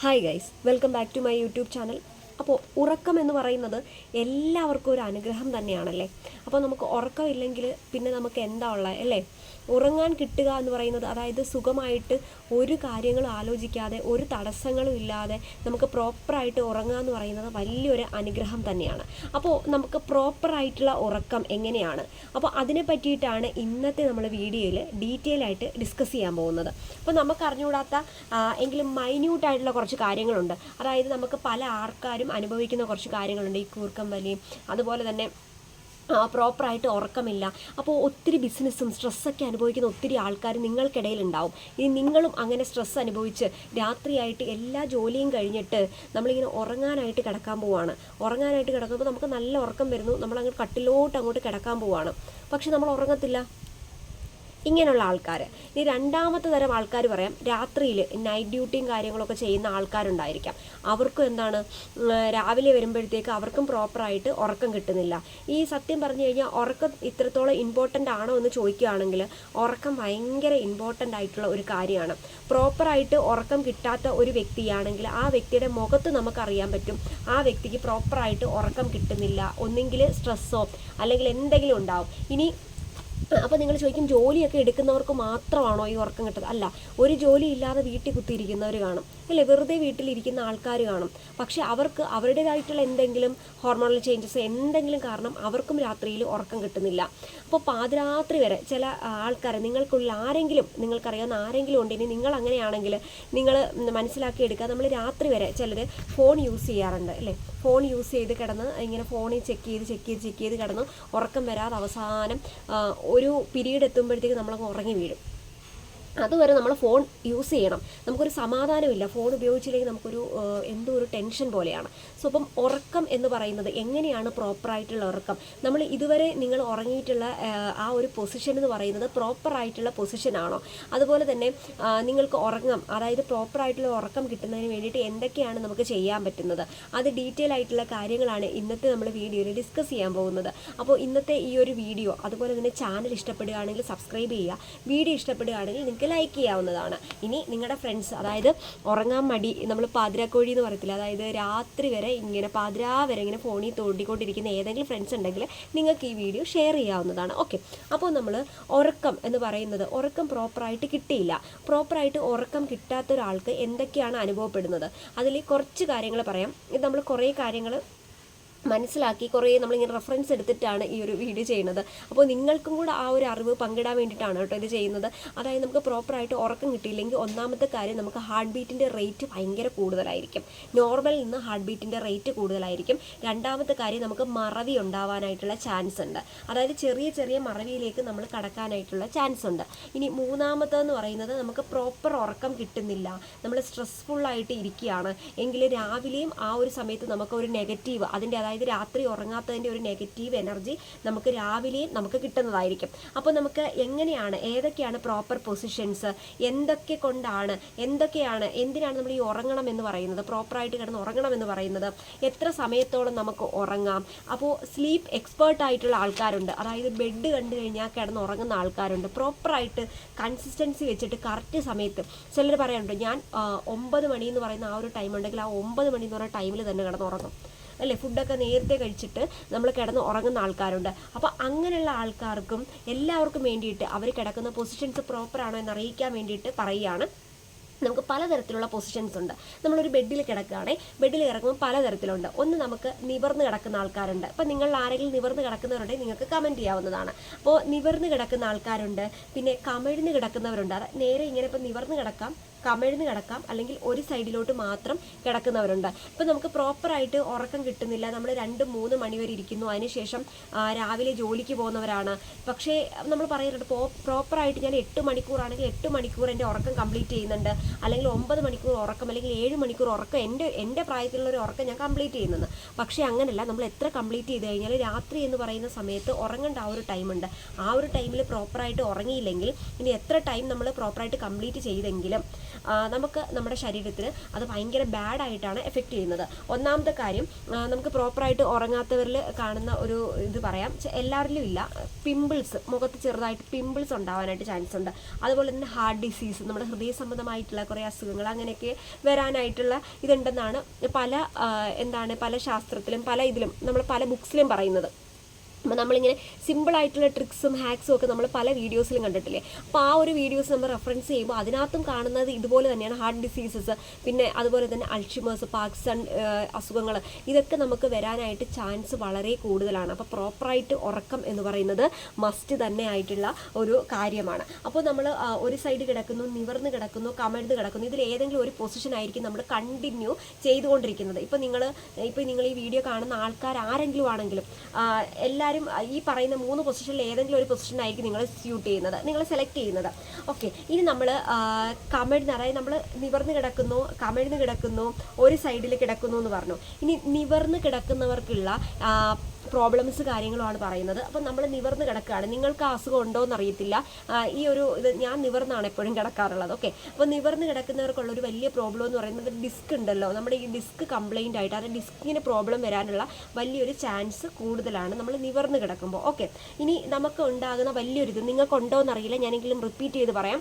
Hi guys welcome back to my YouTube channel അപ്പോൾ ഉറക്കം എന്ന് പറയുന്നത് എല്ലാവർക്കും ഒരു അനുഗ്രഹം തന്നെയാണല്ലേ? അപ്പോൾ നമുക്ക് ഉറക്കമില്ലെങ്കിൽ പിന്നെ നമുക്ക് എന്താ ഉള്ളത് അല്ലേ? ഉറങ്ങാൻ കിട്ടുക എന്ന് പറയുന്നത് അതായത് സുഖമായിട്ട് ഒരു കാര്യങ്ങളും ആലോചിക്കാതെ ഒരു തടസ്സങ്ങളും ഇല്ലാതെ നമുക്ക് പ്രോപ്പറായിട്ട് ഉറങ്ങുക എന്ന് പറയുന്നത് വലിയൊരു അനുഗ്രഹം തന്നെയാണ്. അപ്പോൾ നമുക്ക് പ്രോപ്പറായിട്ടുള്ള ഉറക്കം എങ്ങനെയാണ്? അപ്പോൾ അതിനെ പറ്റിയിട്ടാണ് ഇന്നത്തെ നമ്മൾ വീഡിയോയിൽ ഡീറ്റെയിൽ ആയിട്ട് ഡിസ്കസ് ചെയ്യാൻ പോകുന്നത്. അപ്പോൾ നമുക്ക് അറിഞ്ഞുകൂടാത്ത എങ്കിലും മൈന്യൂട്ടായിട്ടുള്ള കുറച്ച് കാര്യങ്ങളുണ്ട്. അതായത് നമുക്ക് പല ആൾക്കാരും അനുഭവിക്കുന്ന കുറച്ച് കാര്യങ്ങളുണ്ട്. ഈ കൂർക്കം വലിയും അതുപോലെ തന്നെ പ്രോപ്പറായിട്ട് ഉറക്കമില്ല. അപ്പോൾ ഒത്തിരി ബിസിനസ്സും സ്ട്രെസ്സൊക്കെ അനുഭവിക്കുന്ന ഒത്തിരി ആൾക്കാർ നിങ്ങൾക്കിടയിൽ ഉണ്ടാവും ഇനി നിങ്ങളും അങ്ങനെ സ്ട്രെസ്സ് അനുഭവിച്ച് രാത്രിയായിട്ട് എല്ലാ ജോലിയും കഴിഞ്ഞിട്ട് നമ്മളിങ്ങനെ ഉറങ്ങാനായിട്ട് കിടക്കാൻ പോവാണ്. ഉറങ്ങാനായിട്ട് കിടക്കുമ്പോൾ നമുക്ക് നല്ല ഉറക്കം വരുന്നു. നമ്മളങ്ങോട്ട് കട്ടിലോട്ട് അങ്ങോട്ട് കിടക്കാൻ പോവാണ്. പക്ഷെ നമ്മൾ ഉറങ്ങത്തില്ല. ഇങ്ങനെയുള്ള ആൾക്കാർ ഇനി രണ്ടാമത്തെ തരം ആൾക്കാർ പറയാം രാത്രിയിൽ നൈറ്റ് ഡ്യൂട്ടിയും കാര്യങ്ങളൊക്കെ ചെയ്യുന്ന ആൾക്കാരുണ്ടായിരിക്കാം. അവർക്കും എന്താണ് രാവിലെ വരുമ്പോഴത്തേക്ക് അവർക്കും പ്രോപ്പറായിട്ട് ഉറക്കം കിട്ടുന്നില്ല. ഈ സത്യം പറഞ്ഞു കഴിഞ്ഞാൽ ഉറക്കം ഇത്രത്തോളം ഇമ്പോർട്ടന്റ് ആണോ എന്ന് ചോദിക്കുകയാണെങ്കിൽ ഉറക്കം ഭയങ്കര ഇമ്പോർട്ടന്റ് ആയിട്ടുള്ള ഒരു കാര്യമാണ്. പ്രോപ്പറായിട്ട് ഉറക്കം കിട്ടാത്ത ഒരു വ്യക്തിയാണെങ്കിൽ ആ വ്യക്തിയുടെ മുഖത്ത് നമുക്കറിയാൻ പറ്റും ആ വ്യക്തിക്ക് പ്രോപ്പറായിട്ട് ഉറക്കം കിട്ടുന്നില്ല. ഒന്നെങ്കിൽ സ്ട്രെസ്സോ അല്ലെങ്കിൽ എന്തെങ്കിലും ഉണ്ടാവും. ഇനി അപ്പോൾ നിങ്ങൾ ചോദിക്കും ജോലിയൊക്കെ എടുക്കുന്നവർക്ക് മാത്രമാണോ ഈ ഉറക്കം കിട്ടുന്നത്? അല്ല ഒരു ജോലി ഇല്ലാതെ വീട്ടിൽ കുത്തിയിരിക്കുന്നവർ കാണും. അല്ലേ? വെറുതെ വീട്ടിലിരിക്കുന്ന ആൾക്കാർ കാണും. പക്ഷെ അവർക്ക് അവരുടേതായിട്ടുള്ള എന്തെങ്കിലും ഹോർമോണൽ ചേഞ്ചസ് എന്തെങ്കിലും കാരണം അവർക്കും രാത്രിയിൽ ഉറക്കം കിട്ടുന്നില്ല. അപ്പോൾ പാതിരാത്രി വരെ ചില ആൾക്കാരെ നിങ്ങൾക്കുള്ളിൽ ആരെങ്കിലും നിങ്ങൾക്കറിയാവുന്ന ആരെങ്കിലും ഉണ്ട്. ഇനി നിങ്ങൾ അങ്ങനെയാണെങ്കിൽ നിങ്ങൾ മനസ്സിലാക്കി എടുക്കുക. നമ്മൾ രാത്രി വരെ ചിലർ ഫോൺ യൂസ് ചെയ്യാറുണ്ട്. അല്ലേ? ഫോൺ യൂസ് ചെയ്ത് കിടന്ന് ഇങ്ങനെ ഫോണിൽ ചെക്ക് ചെയ്ത് ചെക്ക് ചെയ്ത് ചെക്ക് ചെയ്ത് കിടന്ന് ഉറക്കം വരാതെ അവസാനം ഒരു പീരീഡ് എത്തുമ്പോഴത്തേക്ക് നമ്മളങ്ങ് ഉറങ്ങി വീഴും. അതുവരെ നമ്മൾ ഫോൺ യൂസ് ചെയ്യണം. നമുക്കൊരു സമാധാനമില്ല. ഫോൺ ഉപയോഗിച്ചില്ലെങ്കിൽ നമുക്കൊരു എന്തോ ഒരു ടെൻഷൻ പോലെയാണ്. സോ അപ്പം ഉറക്കം എന്ന് പറയുന്നത് എങ്ങനെയാണ് പ്രോപ്പറായിട്ടുള്ള ഉറക്കം? നമ്മൾ ഇതുവരെ നിങ്ങൾ ഉറങ്ങിയിട്ടുള്ള ആ, ഒരു പൊസിഷൻ എന്ന് പറയുന്നത് പ്രോപ്പറായിട്ടുള്ള പൊസിഷനാണോ അതുപോലെ തന്നെ നിങ്ങൾക്ക് ഉറങ്ങാം അതായത് പ്രോപ്പറായിട്ടുള്ള ഉറക്കം കിട്ടുന്നതിന് വേണ്ടിയിട്ട് എന്തൊക്കെയാണ് നമുക്ക് ചെയ്യാൻ പറ്റുന്നത്? അത് ഡീറ്റെയിൽ ആയിട്ടുള്ള കാര്യങ്ങളാണ് ഇന്നത്തെ നമ്മൾ വീഡിയോയിൽ ഡിസ്കസ് ചെയ്യാൻ പോകുന്നത്. അപ്പോൾ ഇന്നത്തെ ഈ ഒരു വീഡിയോ അതുപോലെ തന്നെ ചാനൽ ഇഷ്ടപ്പെടുകയാണെങ്കിൽ സബ്സ്ക്രൈബ് ചെയ്യുക. വീഡിയോ ഇഷ്ടപ്പെടുകയാണെങ്കിൽ നിങ്ങൾക്ക് ലൈക്ക് ചെയ്യാവുന്നതാണ്. ഇനി നിങ്ങളുടെ ഫ്രണ്ട്സ് അതായത് ഉറങ്ങാൻ മടി നമ്മൾ പാതിരാക്കോഴി എന്ന് പറയത്തില്ല? അതായത് രാത്രി വരെ ഇങ്ങനെ പാതിരാ വരെ ഇങ്ങനെ ഫോണിൽ തോണ്ടിക്കൊണ്ടിരിക്കുന്ന ഏതെങ്കിലും ഫ്രണ്ട്സ് ഉണ്ടെങ്കിൽ നിങ്ങൾക്ക് ഈ വീഡിയോ ഷെയർ ചെയ്യാവുന്നതാണ്. ഓക്കെ അപ്പോൾ നമ്മൾ ഉറക്കം എന്ന് പറയുന്നത് ഉറക്കം പ്രോപ്പറായിട്ട് കിട്ടിയില്ല. പ്രോപ്പറായിട്ട് ഉറക്കം കിട്ടാത്ത ഒരാൾക്ക് എന്തൊക്കെയാണ് അനുഭവപ്പെടുന്നത്? അതിൽ കുറച്ച് കാര്യങ്ങൾ പറയാം. ഇത് നമ്മൾ കുറേ കാര്യങ്ങൾ മനസ്സിലാക്കി കുറേ നമ്മളിങ്ങനെ റെഫറൻസ് എടുത്തിട്ടാണ് ഈ ഒരു വീഡിയോ ചെയ്യുന്നത്. അപ്പോൾ നിങ്ങൾക്കും കൂടെ ആ ഒരു അറിവ് പങ്കിടാൻ വേണ്ടിയിട്ടാണ് കേട്ടോ ഇത് ചെയ്യുന്നത്. അതായത് നമുക്ക് പ്രോപ്പറായിട്ട് ഉറക്കം കിട്ടിയില്ലെങ്കിൽ ഒന്നാമത്തെ കാര്യം നമുക്ക് ഹാർട്ട് ബീറ്റിന്റെ റേറ്റ് ഭയങ്കര കൂടുതലായിരിക്കും. നോർമലിൽ നിന്ന് ഹാർട്ട് ബീറ്റിന്റെ റേറ്റ് കൂടുതലായിരിക്കും. രണ്ടാമത്തെ കാര്യം നമുക്ക് മറവി ഉണ്ടാവാനായിട്ടുള്ള ചാൻസ് ഉണ്ട്. അതായത് ചെറിയ ചെറിയ മറവിയിലേക്ക് നമ്മൾ കടക്കാനായിട്ടുള്ള ചാൻസ് ഉണ്ട്. ഇനി മൂന്നാമത്തെന്ന് പറയുന്നത് നമുക്ക് പ്രോപ്പർ ഉറക്കം കിട്ടുന്നില്ല. നമ്മൾ സ്ട്രെസ്ഫുള്ളായിട്ട് ഇരിക്കുകയാണ്. എങ്കിൽ രാവിലെയും ആ ഒരു സമയത്ത് നമുക്ക് ഒരു നെഗറ്റീവ് അതിന്റെ അതായത് രാത്രി ഉറങ്ങാത്തതിന്റെ ഒരു നെഗറ്റീവ് എനർജി നമുക്ക് രാവിലെയും നമുക്ക് കിട്ടുന്നതായിരിക്കും. അപ്പോൾ നമുക്ക് എങ്ങനെയാണ് ഏതൊക്കെയാണ് പ്രോപ്പർ പൊസിഷൻസ് എന്തൊക്കെ കൊണ്ടാണ് എന്തൊക്കെയാണ് എന്തിനാണ് നമ്മൾ ഈ ഉറങ്ങണം എന്ന് പറയുന്നത് പ്രോപ്പറായിട്ട് കിടന്ന് ഉറങ്ങണം എന്ന് പറയുന്നത് എത്ര സമയത്തോളം നമുക്ക് ഉറങ്ങാം? അപ്പോൾ സ്ലീപ്പ് എക്സ്പേർട്ട് ആയിട്ടുള്ള ആൾക്കാരുണ്ട്. അതായത് ബെഡ് കണ്ടു കഴിഞ്ഞാൽ കിടന്ന് ഉറങ്ങുന്ന ആൾക്കാരുണ്ട്. പ്രോപ്പറായിട്ട് കൺസിസ്റ്റൻസി വെച്ചിട്ട് കറക്റ്റ് സമയത്ത് ചിലർ പറയാറുണ്ട് ഞാൻ ഒമ്പത് മണി എന്ന് പറയുന്ന ആ ഒരു ടൈം ഉണ്ടെങ്കിൽ ആ ഒമ്പത് മണി എന്ന് പറയുന്ന ടൈമിൽ തന്നെ കിടന്ന് ഉറങ്ങും. അല്ലേ ഫുഡൊക്കെ നേരത്തെ കഴിച്ചിട്ട് നമ്മൾ കിടന്ന് ഉറങ്ങുന്ന ആൾക്കാരുണ്ട്. അപ്പോൾ അങ്ങനെയുള്ള ആൾക്കാർക്കും എല്ലാവർക്കും വേണ്ടിയിട്ട് അവർ കിടക്കുന്ന പൊസിഷൻസ് പ്രോപ്പറാണോ എന്ന് അറിയിക്കാൻ വേണ്ടിയിട്ട് പറയുകയാണ്. നമുക്ക് പലതരത്തിലുള്ള പൊസിഷൻസ് ഉണ്ട്. നമ്മളൊരു ബെഡിൽ കിടക്കുകയാണെങ്കിൽ ബെഡിൽ കിടക്കുമ്പോൾ പലതരത്തിലുണ്ട്. ഒന്ന് നമുക്ക് നിവർന്ന് കിടക്കുന്ന ആൾക്കാരുണ്ട്. അപ്പോൾ നിങ്ങൾ ആരെങ്കിലും നിവർന്ന് കിടക്കുന്നവരുണ്ടെങ്കിൽ നിങ്ങൾക്ക് കമന്റ് ചെയ്യാവുന്നതാണ്. അപ്പോൾ നിവർന്ന് കിടക്കുന്ന ആൾക്കാരുണ്ട് പിന്നെ കമിഴ്ന്ന് കിടക്കുന്നവരുണ്ട്. അത് നേരെ ഇങ്ങനെ ഇപ്പം നിവർന്ന് കിടക്കാം. കമിഴ്ന്ന് കിടക്കാം. അല്ലെങ്കിൽ ഒരു സൈഡിലോട്ട് മാത്രം കിടക്കുന്നവരുണ്ട്. ഇപ്പം നമുക്ക് പ്രോപ്പറായിട്ട് ഉറക്കം കിട്ടുന്നില്ല. നമ്മൾ രണ്ട് മൂന്ന് മണി വരെ ഇരിക്കുന്നു. അതിനുശേഷം രാവിലെ ജോലിക്ക് പോകുന്നവരാണ്. പക്ഷേ നമ്മൾ പറയാറുണ്ട് പ്രോപ്പറായിട്ട് ഞാൻ എട്ട് മണിക്കൂറാണെങ്കിൽ എട്ട് മണിക്കൂർ എന്റെ ഉറക്കം കംപ്ലീറ്റ് ചെയ്യുന്നുണ്ട്. അല്ലെങ്കിൽ ഒമ്പത് മണിക്കൂർ ഉറക്കം അല്ലെങ്കിൽ ഏഴ് മണിക്കൂർ ഉറക്കം എന്റെ എന്റെ പ്രായത്തിലുള്ള ഒരു ഉറക്കം ഞാൻ കംപ്ലീറ്റ് ചെയ്യുന്നത്. പക്ഷേ അങ്ങനെയല്ല നമ്മൾ എത്ര കംപ്ലീറ്റ് ചെയ്ത് കഴിഞ്ഞാൽ രാത്രി എന്ന് പറയുന്ന സമയത്ത് ഉറങ്ങേണ്ട ആ ഒരു ടൈമുണ്ട് ആ ഒരു ടൈമിൽ പ്രോപ്പറായിട്ട് ഉറങ്ങിയില്ലെങ്കിൽ ഇനി എത്ര ടൈം നമ്മൾ പ്രോപ്പറായിട്ട് കംപ്ലീറ്റ് ചെയ്തെങ്കിലും നമുക്ക് നമ്മുടെ ശരീരത്തിന് അത് ഭയങ്കര ബാഡായിട്ടാണ് എഫക്റ്റ് ചെയ്യുന്നത്. ഒന്നാമത്തെ കാര്യം നമുക്ക് പ്രോപ്പറായിട്ട് ഉറങ്ങാത്തവരിൽ കാണുന്ന ഒരു ഇത് പറയാം. എല്ലാവരിലും ഇല്ല. പിമ്പിൾസ് മുഖത്ത് ചെറുതായിട്ട് പിമ്പിൾസ് ഉണ്ടാവാനായിട്ട് ചാൻസ് ഉണ്ട്. അതുപോലെ തന്നെ ഹാർട്ട് ഡിസീസ് നമ്മുടെ ഹൃദയ സംബന്ധമായിട്ടുള്ള കുറേ അസുഖങ്ങൾ അങ്ങനെയൊക്കെ വരാനായിട്ടുള്ള ഇതുണ്ടെന്നാണ് പല എന്താണ് പല ശാസ്ത്രത്തിലും പല ഇതിലും നമ്മൾ പല ബുക്സിലും പറയുന്നത്. അപ്പോൾ നമ്മളിങ്ങനെ സിമ്പിളായിട്ടുള്ള ട്രിക്സും ഹാക്സും ഒക്കെ നമ്മൾ പല വീഡിയോസിലും കണ്ടിട്ടില്ലേ? അപ്പോൾ ആ ഒരു വീഡിയോസ് നമ്മൾ റെഫറൻസ് ചെയ്യുമ്പോൾ അതിനകത്തും കാണുന്നത് ഇതുപോലെ തന്നെയാണ് ഹാർട്ട് ഡിസീസസ് പിന്നെ അതുപോലെ തന്നെ അൾഷിമേഴ്സ് പാക്സൺ അസുഖങ്ങൾ ഇതൊക്കെ നമുക്ക് വരാനായിട്ട് ചാൻസ് വളരെ കൂടുതലാണ്. അപ്പോൾ പ്രോപ്പറായിട്ട് ഉറക്കം എന്ന് പറയുന്നത് മസ്റ്റ് തന്നെ ആയിട്ടുള്ള ഒരു കാര്യമാണ്. അപ്പോൾ നമ്മൾ ഒരു സൈഡ് കിടക്കുന്നു നിവർന്ന് കിടക്കുന്നു കമഴ്ന്ന് കിടക്കുന്നു. ഇതിൽ ഏതെങ്കിലും ഒരു പൊസിഷൻ ആയിരിക്കും നമ്മൾ കണ്ടിന്യൂ ചെയ്തുകൊണ്ടിരിക്കുന്നത്. ഇപ്പോൾ നിങ്ങൾ ഇപ്പോൾ നിങ്ങൾ ഈ വീഡിയോ കാണുന്ന ആൾക്കാർ ആരെങ്കിലും ആണെങ്കിലും ആ, എല്ലാവരും ഈ പറയുന്ന മൂന്ന് പൊസിഷനിൽ ഏതെങ്കിലും ഒരു പൊസിഷൻ ആയിരിക്കും നിങ്ങൾ സ്യൂട്ട് ചെയ്യുന്നത് നിങ്ങൾ സെലക്ട് ചെയ്യുന്നത്. ഓക്കെ ഇനി നമ്മൾ കമിഴ്ന്ന് അതായത് നമ്മൾ നിവർന്ന് കിടക്കുന്നു കമിഴ്ന്ന് കിടക്കുന്നു ഒരു സൈഡിൽ കിടക്കുന്നു എന്ന് പറഞ്ഞു. ഇനി നിവർന്ന് കിടക്കുന്നവർക്കുള്ള പ്രോബ്ലംസ് കാര്യങ്ങളുമാണ് പറയുന്നത്. അപ്പം നമ്മൾ നിവർന്ന് കിടക്കുകയാണ്. നിങ്ങൾക്ക് അസുഖം ഉണ്ടോ എന്ന് അറിയത്തില്ല ഈ ഒരു ഇത് ഞാൻ നിവർന്നാണ് എപ്പോഴും കിടക്കാറുള്ളത്. ഓക്കെ. അപ്പോൾ നിവർന്ന് കിടക്കുന്നവർക്കുള്ള ഒരു വലിയ പ്രോബ്ലം എന്ന് പറയുന്നത് ഡിസ്ക് ഉണ്ടല്ലോ. നമ്മുടെ ഈ ഡിസ്ക് കംപ്ലൈന്റ് ആയിട്ട് അത് ഡിസ്കിന് പ്രോബ്ലം വരാനുള്ള വലിയൊരു ചാൻസ് കൂടുതലാണ് നമ്മൾ നിവർന്ന് കിടക്കുമ്പോൾ. ഓക്കെ. ഇനി നമുക്ക് ഉണ്ടാകുന്ന വലിയൊരു ഇത് നിങ്ങൾക്കുണ്ടോ എന്നറിയില്ല ഞാനെങ്കിലും റിപ്പീറ്റ് ചെയ്ത് പറയാം.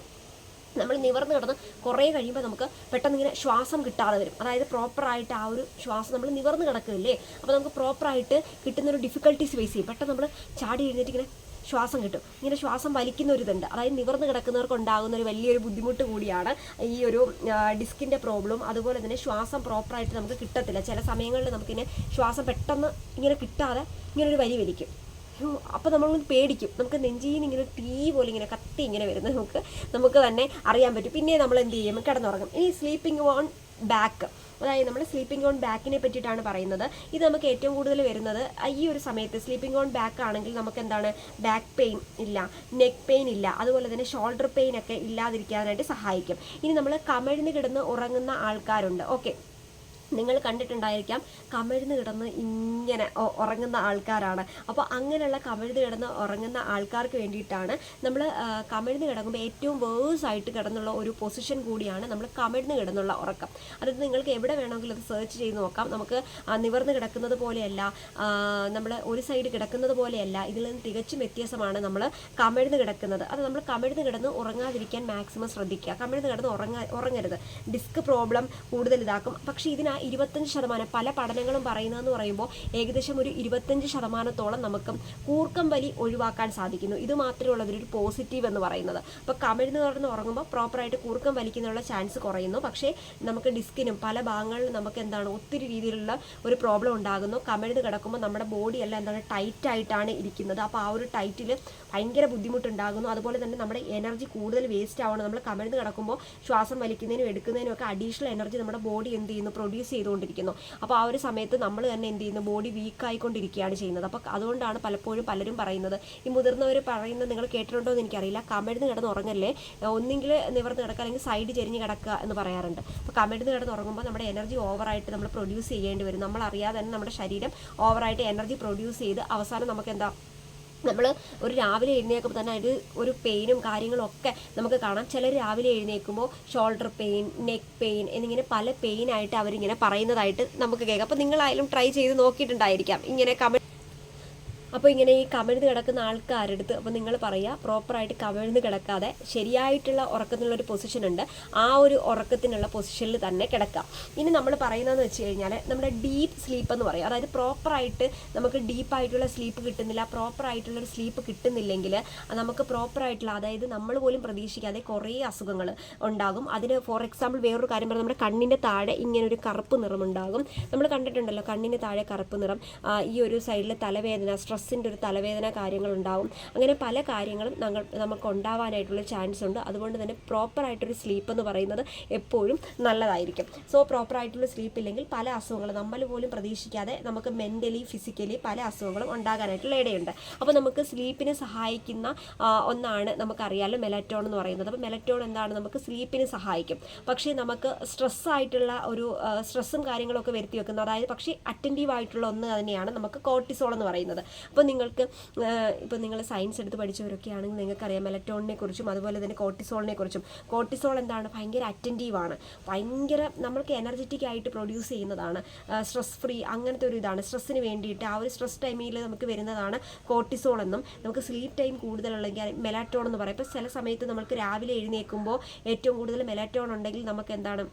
നമ്മൾ നിവർന്ന് കിടന്ന് കുറേ കഴിയുമ്പോൾ നമുക്ക് പെട്ടെന്ന് ഇങ്ങനെ ശ്വാസം കിട്ടാതെ വരും. അതായത് പ്രോപ്പറായിട്ട് ആ ഒരു ശ്വാസം നമ്മൾ നിവർന്ന് കിടക്കുകയല്ലേ? അപ്പോൾ നമുക്ക് പ്രോപ്പറായിട്ട് കിട്ടുന്ന ഒരു ഡിഫിക്കൽട്ടീസ് ഫേസ് ചെയ്യും. പെട്ടെന്ന് നമ്മൾ ചാടി എഴുന്നേറ്റ് ഇങ്ങനെ ശ്വാസം കിട്ടും. ഇങ്ങനെ ശ്വാസം വലിക്കുന്ന ഒരു ഇതുണ്ട് അതായത് നിവർന്ന് കിടക്കുന്നവർക്ക് ഉണ്ടാകുന്ന ഒരു വലിയൊരു ബുദ്ധിമുട്ട് കൂടിയാണ് ഈ ഒരു ഡിസ്കിന്റെ പ്രോബ്ലം അതുപോലെ തന്നെ ശ്വാസം പ്രോപ്പറായിട്ട് നമുക്ക് കിട്ടത്തില്ല. ചില സമയങ്ങളിൽ നമുക്കിങ്ങനെ ശ്വാസം പെട്ടെന്ന് ഇങ്ങനെ കിട്ടാതെ ഇങ്ങനെ ഒരു വലി വലിക്കും. ഹ്യോ, അപ്പോൾ നമ്മളൊന്ന് പേടിക്കും. നമുക്ക് നെഞ്ചിൽ നിന്ന് ഇങ്ങനെ തീ പോലെ ഇങ്ങനെ കത്തി ഇങ്ങനെ വരുന്നത് നമുക്ക് നമുക്ക് തന്നെ അറിയാൻ പറ്റും. പിന്നെ നമ്മൾ എന്ത് ചെയ്യും? കിടന്നുറങ്ങും. ഇനി സ്ലീപ്പിംഗ് ഓൺ ബാക്ക് അതായത് നമ്മൾ സ്ലീപ്പിംഗ് ഓൺ ബാക്കിനെ പറ്റിയിട്ടാണ് പറയുന്നത്. ഇത് നമുക്ക് ഏറ്റവും കൂടുതൽ വരുന്നത് ഈ ഒരു സമയത്ത് സ്ലീപ്പിംഗ് ഓൺ ബാക്ക് ആണെങ്കിൽ നമുക്ക് എന്താണ്? ബാക്ക് പെയിൻ ഇല്ല നെക്ക് പെയിൻ ഇല്ല അതുപോലെ തന്നെ ഷോൾഡർ പെയിൻ ഒക്കെ ഇല്ലാതിരിക്കാനായിട്ട് സഹായിക്കും. ഇനി നമ്മൾ കമിഴ്ന്ന് കിടന്ന് ഉറങ്ങുന്ന ആൾക്കാരുണ്ട്. ഓക്കെ നിങ്ങൾ കണ്ടിട്ടുണ്ടായിരിക്കാം. കമിഴ്ന്ന് കിടന്ന് ഇങ്ങനെ ഉറങ്ങുന്ന ആൾക്കാരാണ്. അപ്പോൾ അങ്ങനെയുള്ള കമിഴ്ന്ന് കിടന്ന് ഉറങ്ങുന്ന ആൾക്കാർക്ക് വേണ്ടിയിട്ടാണ് നമ്മൾ കമിഴ്ന്ന് കിടക്കുമ്പോൾ ഏറ്റവും വേഴ്സായിട്ട് കിടന്നുള്ള ഒരു പൊസിഷൻ കൂടിയാണ് നമ്മൾ കമിഴ്ന്ന് കിടന്നുള്ള ഉറക്കം. അതായത് നിങ്ങൾക്ക് എവിടെ വേണമെങ്കിലും അത് സെർച്ച് ചെയ്ത് നോക്കാം. നമുക്ക് നിവർന്ന് കിടക്കുന്നത് പോലെയല്ല നമ്മൾ ഒരു സൈഡ് കിടക്കുന്നത് പോലെയല്ല ഇതിൽ നിന്ന് തികച്ചും വ്യത്യാസമാണ് നമ്മൾ കമിഴ്ന്ന് കിടക്കുന്നത്. അത് നമ്മൾ കമിഴ്ന്ന് കിടന്ന് ഉറങ്ങാതിരിക്കാൻ മാക്സിമം ശ്രദ്ധിക്കുക. കമിഴ്ന്ന് കിടന്ന് ഉറങ്ങാ ഉറങ്ങരുത്. ഡിസ്ക് പ്രോബ്ലം കൂടുതൽ ഇതാക്കും. പക്ഷേ ഇതിന് ഇരുപത്തഞ്ച് ശതമാനം. പല പഠനങ്ങളും പറയുന്നതെന്ന് പറയുമ്പോൾ ഏകദേശം ഒരു ഇരുപത്തഞ്ച് ശതമാനത്തോളം നമുക്ക് കൂർക്കം വലി ഒഴിവാക്കാൻ സാധിക്കുന്നു. ഇത് മാത്രമേ അതിലൊരു പോസിറ്റീവ് എന്ന് പറയുന്നത്. അപ്പോൾ കമിഴ്ന്ന് കടന്ന് ഉറങ്ങുമ്പോൾ പ്രോപ്പറായിട്ട് കൂർക്കം വലിക്കുന്നതിനുള്ള ചാൻസ് കുറയുന്നു. പക്ഷേ നമുക്ക് ഡിസ്കിനും പല ഭാഗങ്ങളിലും നമുക്ക് എന്താണ് ഒത്തിരി രീതിയിലുള്ള ഒരു പ്രോബ്ലം ഉണ്ടാകുന്നു. കമിഴ്ന്ന് കിടക്കുമ്പോൾ നമ്മുടെ ബോഡി എല്ലാം എന്താണ് ടൈറ്റ് ആയിട്ടാണ് ഇരിക്കുന്നത്. അപ്പോൾ ആ ഒരു ടൈറ്റിൽ ഭയങ്കര ബുദ്ധിമുട്ടുണ്ടാകുന്നു. അതുപോലെ തന്നെ നമ്മുടെ എനർജി കൂടുതൽ വേസ്റ്റ് ആവണം. നമ്മൾ കമിഴ്ന്ന് കിടക്കുമ്പോൾ ശ്വാസം വലിക്കുന്നതിനും എടുക്കുന്നതിനും ഒക്കെ അഡീഷണൽ എനർജി നമ്മുടെ ബോഡി എന്ത് ചെയ്യുന്നു? പ്രൊഡ്യൂസ് ചെയ്തുകൊണ്ടിരിക്കുന്നു. അപ്പോൾ ആ ഒരു സമയത്ത് നമ്മൾ തന്നെ എന്ത് ചെയ്യുന്നു? ബോഡി വീക്ക് ആയിക്കൊണ്ടിരിക്കുകയാണ് ചെയ്യുന്നത്. അപ്പോൾ അതുകൊണ്ടാണ് പലപ്പോഴും പലരും പറയുന്നത്. ഈ മുതിർന്നവർ പറയുന്നത് നിങ്ങൾ കേട്ടിട്ടുണ്ടോ എന്ന് എനിക്കറിയില്ല. കമിഴ്ന്ന് കിടന്ന് ഉറങ്ങല്ലേ? ഒന്നെങ്കിൽ നിവർന്ന് കിടക്കുക അല്ലെങ്കിൽ സൈഡ് ചെരിഞ്ഞ് കിടക്കുക എന്ന് പറയാറുണ്ട്. അപ്പോൾ കമിഴ്ന്ന് കിടന്ന് ഉറങ്ങുമ്പോൾ നമ്മുടെ എനർജി ഓവറായിട്ട് നമ്മൾ പ്രൊഡ്യൂസ് ചെയ്യേണ്ടി വരും. നമ്മൾ അറിയാതെ തന്നെ നമ്മുടെ ശരീരം ഓവറായിട്ട് എനർജി പ്രൊഡ്യൂസ് ചെയ്ത് അവസാനം നമുക്ക് എന്താ നമ്മൾ ഒരു രാവിലെ എഴുന്നേൽക്കുമ്പോൾ തന്നെ അതിൽ ഒരു പെയിനും കാര്യങ്ങളൊക്കെ നമുക്ക് കാണാം. ചിലർ രാവിലെ എഴുന്നേൽക്കുമ്പോൾ ഷോൾഡർ പെയിൻ നെക്ക് പെയിൻ എന്നിങ്ങനെ പല പെയിനായിട്ട് അവരിങ്ങനെ പറയുന്നതായിട്ട് നമുക്ക് കേൾക്കാം. അപ്പോൾ നിങ്ങളായാലും ട്രൈ ചെയ്ത് നോക്കിയിട്ടുണ്ടായിരിക്കാം. ഇങ്ങനെ കമ അപ്പോൾ ഇങ്ങനെ ഈ കമിഴ്ന്ന് കിടക്കുന്ന ആൾക്കാരെടുത്ത് അപ്പോൾ നിങ്ങൾ പറയുക പ്രോപ്പറായിട്ട് കമിഴ്ന്ന് കിടക്കാതെ ശരിയായിട്ടുള്ള ഉറക്കത്തിനുള്ള ഒരു പൊസിഷൻ ഉണ്ട്. ആ ഒരു ഉറക്കത്തിനുള്ള പൊസിഷനിൽ തന്നെ കിടക്കാം. ഇനി നമ്മൾ പറയുന്നതെന്ന് വെച്ച് കഴിഞ്ഞാൽ നമ്മുടെ ഡീപ്പ് സ്ലീപ്പ് എന്ന് പറയും. അതായത് പ്രോപ്പറായിട്ട് നമുക്ക് ഡീപ്പായിട്ടുള്ള സ്ലീപ്പ് കിട്ടുന്നില്ല പ്രോപ്പറായിട്ടുള്ളൊരു സ്ലീപ്പ് കിട്ടുന്നില്ലെങ്കിൽ നമുക്ക് പ്രോപ്പറായിട്ടുള്ള അതായത് നമ്മൾ പോലും പ്രതീക്ഷിക്കാതെ കുറേ അസുഖങ്ങൾ ഉണ്ടാകും. അതിന് ഫോർ എക്സാമ്പിൾ വേറൊരു കാര്യം പറഞ്ഞാൽ നമ്മുടെ കണ്ണിന്റെ താഴെ ഇങ്ങനെ ഒരു കറുപ്പ് നിറമുണ്ടാകും നമ്മൾ കണ്ടിട്ടുണ്ടല്ലോ കണ്ണിന്റെ താഴെ കറുപ്പ് നിറം. ഈ ഒരു സൈഡിൽ തലവേദന സ്ട്രെസ്സിന്റെ ഒരു തലവേദന കാര്യങ്ങളുണ്ടാവും. അങ്ങനെ പല കാര്യങ്ങളും ഞങ്ങൾ നമുക്ക് ഉണ്ടാവാനായിട്ടുള്ള ചാൻസ് ഉണ്ട്. അതുകൊണ്ട് തന്നെ പ്രോപ്പറായിട്ടൊരു സ്ലീപ്പ് എന്ന് പറയുന്നത് എപ്പോഴും നല്ലതായിരിക്കും. സോ പ്രോപ്പറായിട്ടുള്ള സ്ലീപ്പ് ഇല്ലെങ്കിൽ പല അസുഖങ്ങളും നമ്മൾ പോലും പ്രതീക്ഷിക്കാതെ നമുക്ക് മെന്റലി ഫിസിക്കലി പല അസുഖങ്ങളും ഉണ്ടാകാനായിട്ടുള്ള ഇടയുണ്ട്. അപ്പോൾ നമുക്ക് സ്ലീപ്പിനെ സഹായിക്കുന്ന ഒന്നാണ് നമുക്കറിയാലോ മെലറ്റോൺ എന്ന് പറയുന്നത്. അപ്പോൾ മെലറ്റോൺ എന്താണ്? നമുക്ക് സ്ലീപ്പിന് സഹായിക്കും. പക്ഷേ നമുക്ക് സ്ട്രെസ്സായിട്ടുള്ള ഒരു സ്ട്രെസ്സും കാര്യങ്ങളൊക്കെ വരുത്തി വെക്കുന്നത് അതായത് പക്ഷേ അറ്റന്റീവ് ആയിട്ടുള്ള ഒന്ന് തന്നെയാണ് നമുക്ക് കോർട്ടിസോൾ എന്ന് പറയുന്നത്. അപ്പോൾ നിങ്ങൾക്ക് ഇപ്പോൾ നിങ്ങൾ സയൻസ് എടുത്ത് പഠിച്ചവരൊക്കെ ആണെങ്കിൽ നിങ്ങൾക്കറിയാം മെലറ്റോണിനെ കുറിച്ചും അതുപോലെ തന്നെ കോർട്ടിസോളിനെ കുറിച്ചും. കോർട്ടിസോൾ എന്താണ്? ഭയങ്കര ആണ്. ഭയങ്കര നമ്മൾക്ക് എനർജറ്റിക് ആയിട്ട് പ്രൊഡ്യൂസ് ചെയ്യുന്നതാണ്. സ്ട്രെസ് ഫ്രീ അങ്ങനത്തെ ഒരു ഇതാണ്. സ്ട്രെസ്സിന് വേണ്ടിയിട്ട് ആ ഒരു സ്ട്രെസ് ടൈമിൽ നമുക്ക് വരുന്നതാണ് കോർട്ടിസോൾ എന്നും. നമുക്ക് സ്ലീപ്പ് ടൈം കൂടുതലുള്ളെങ്കിൽ മെലാറ്റോൺ എന്ന് പറയും. ഇപ്പോൾ ചില സമയത്ത് നമുക്ക് രാവിലെ എഴുന്നേൽക്കുമ്പോൾ ഏറ്റവും കൂടുതൽ മെലാറ്റോൺ ഉണ്ടെങ്കിൽ നമുക്ക് എന്താണ്?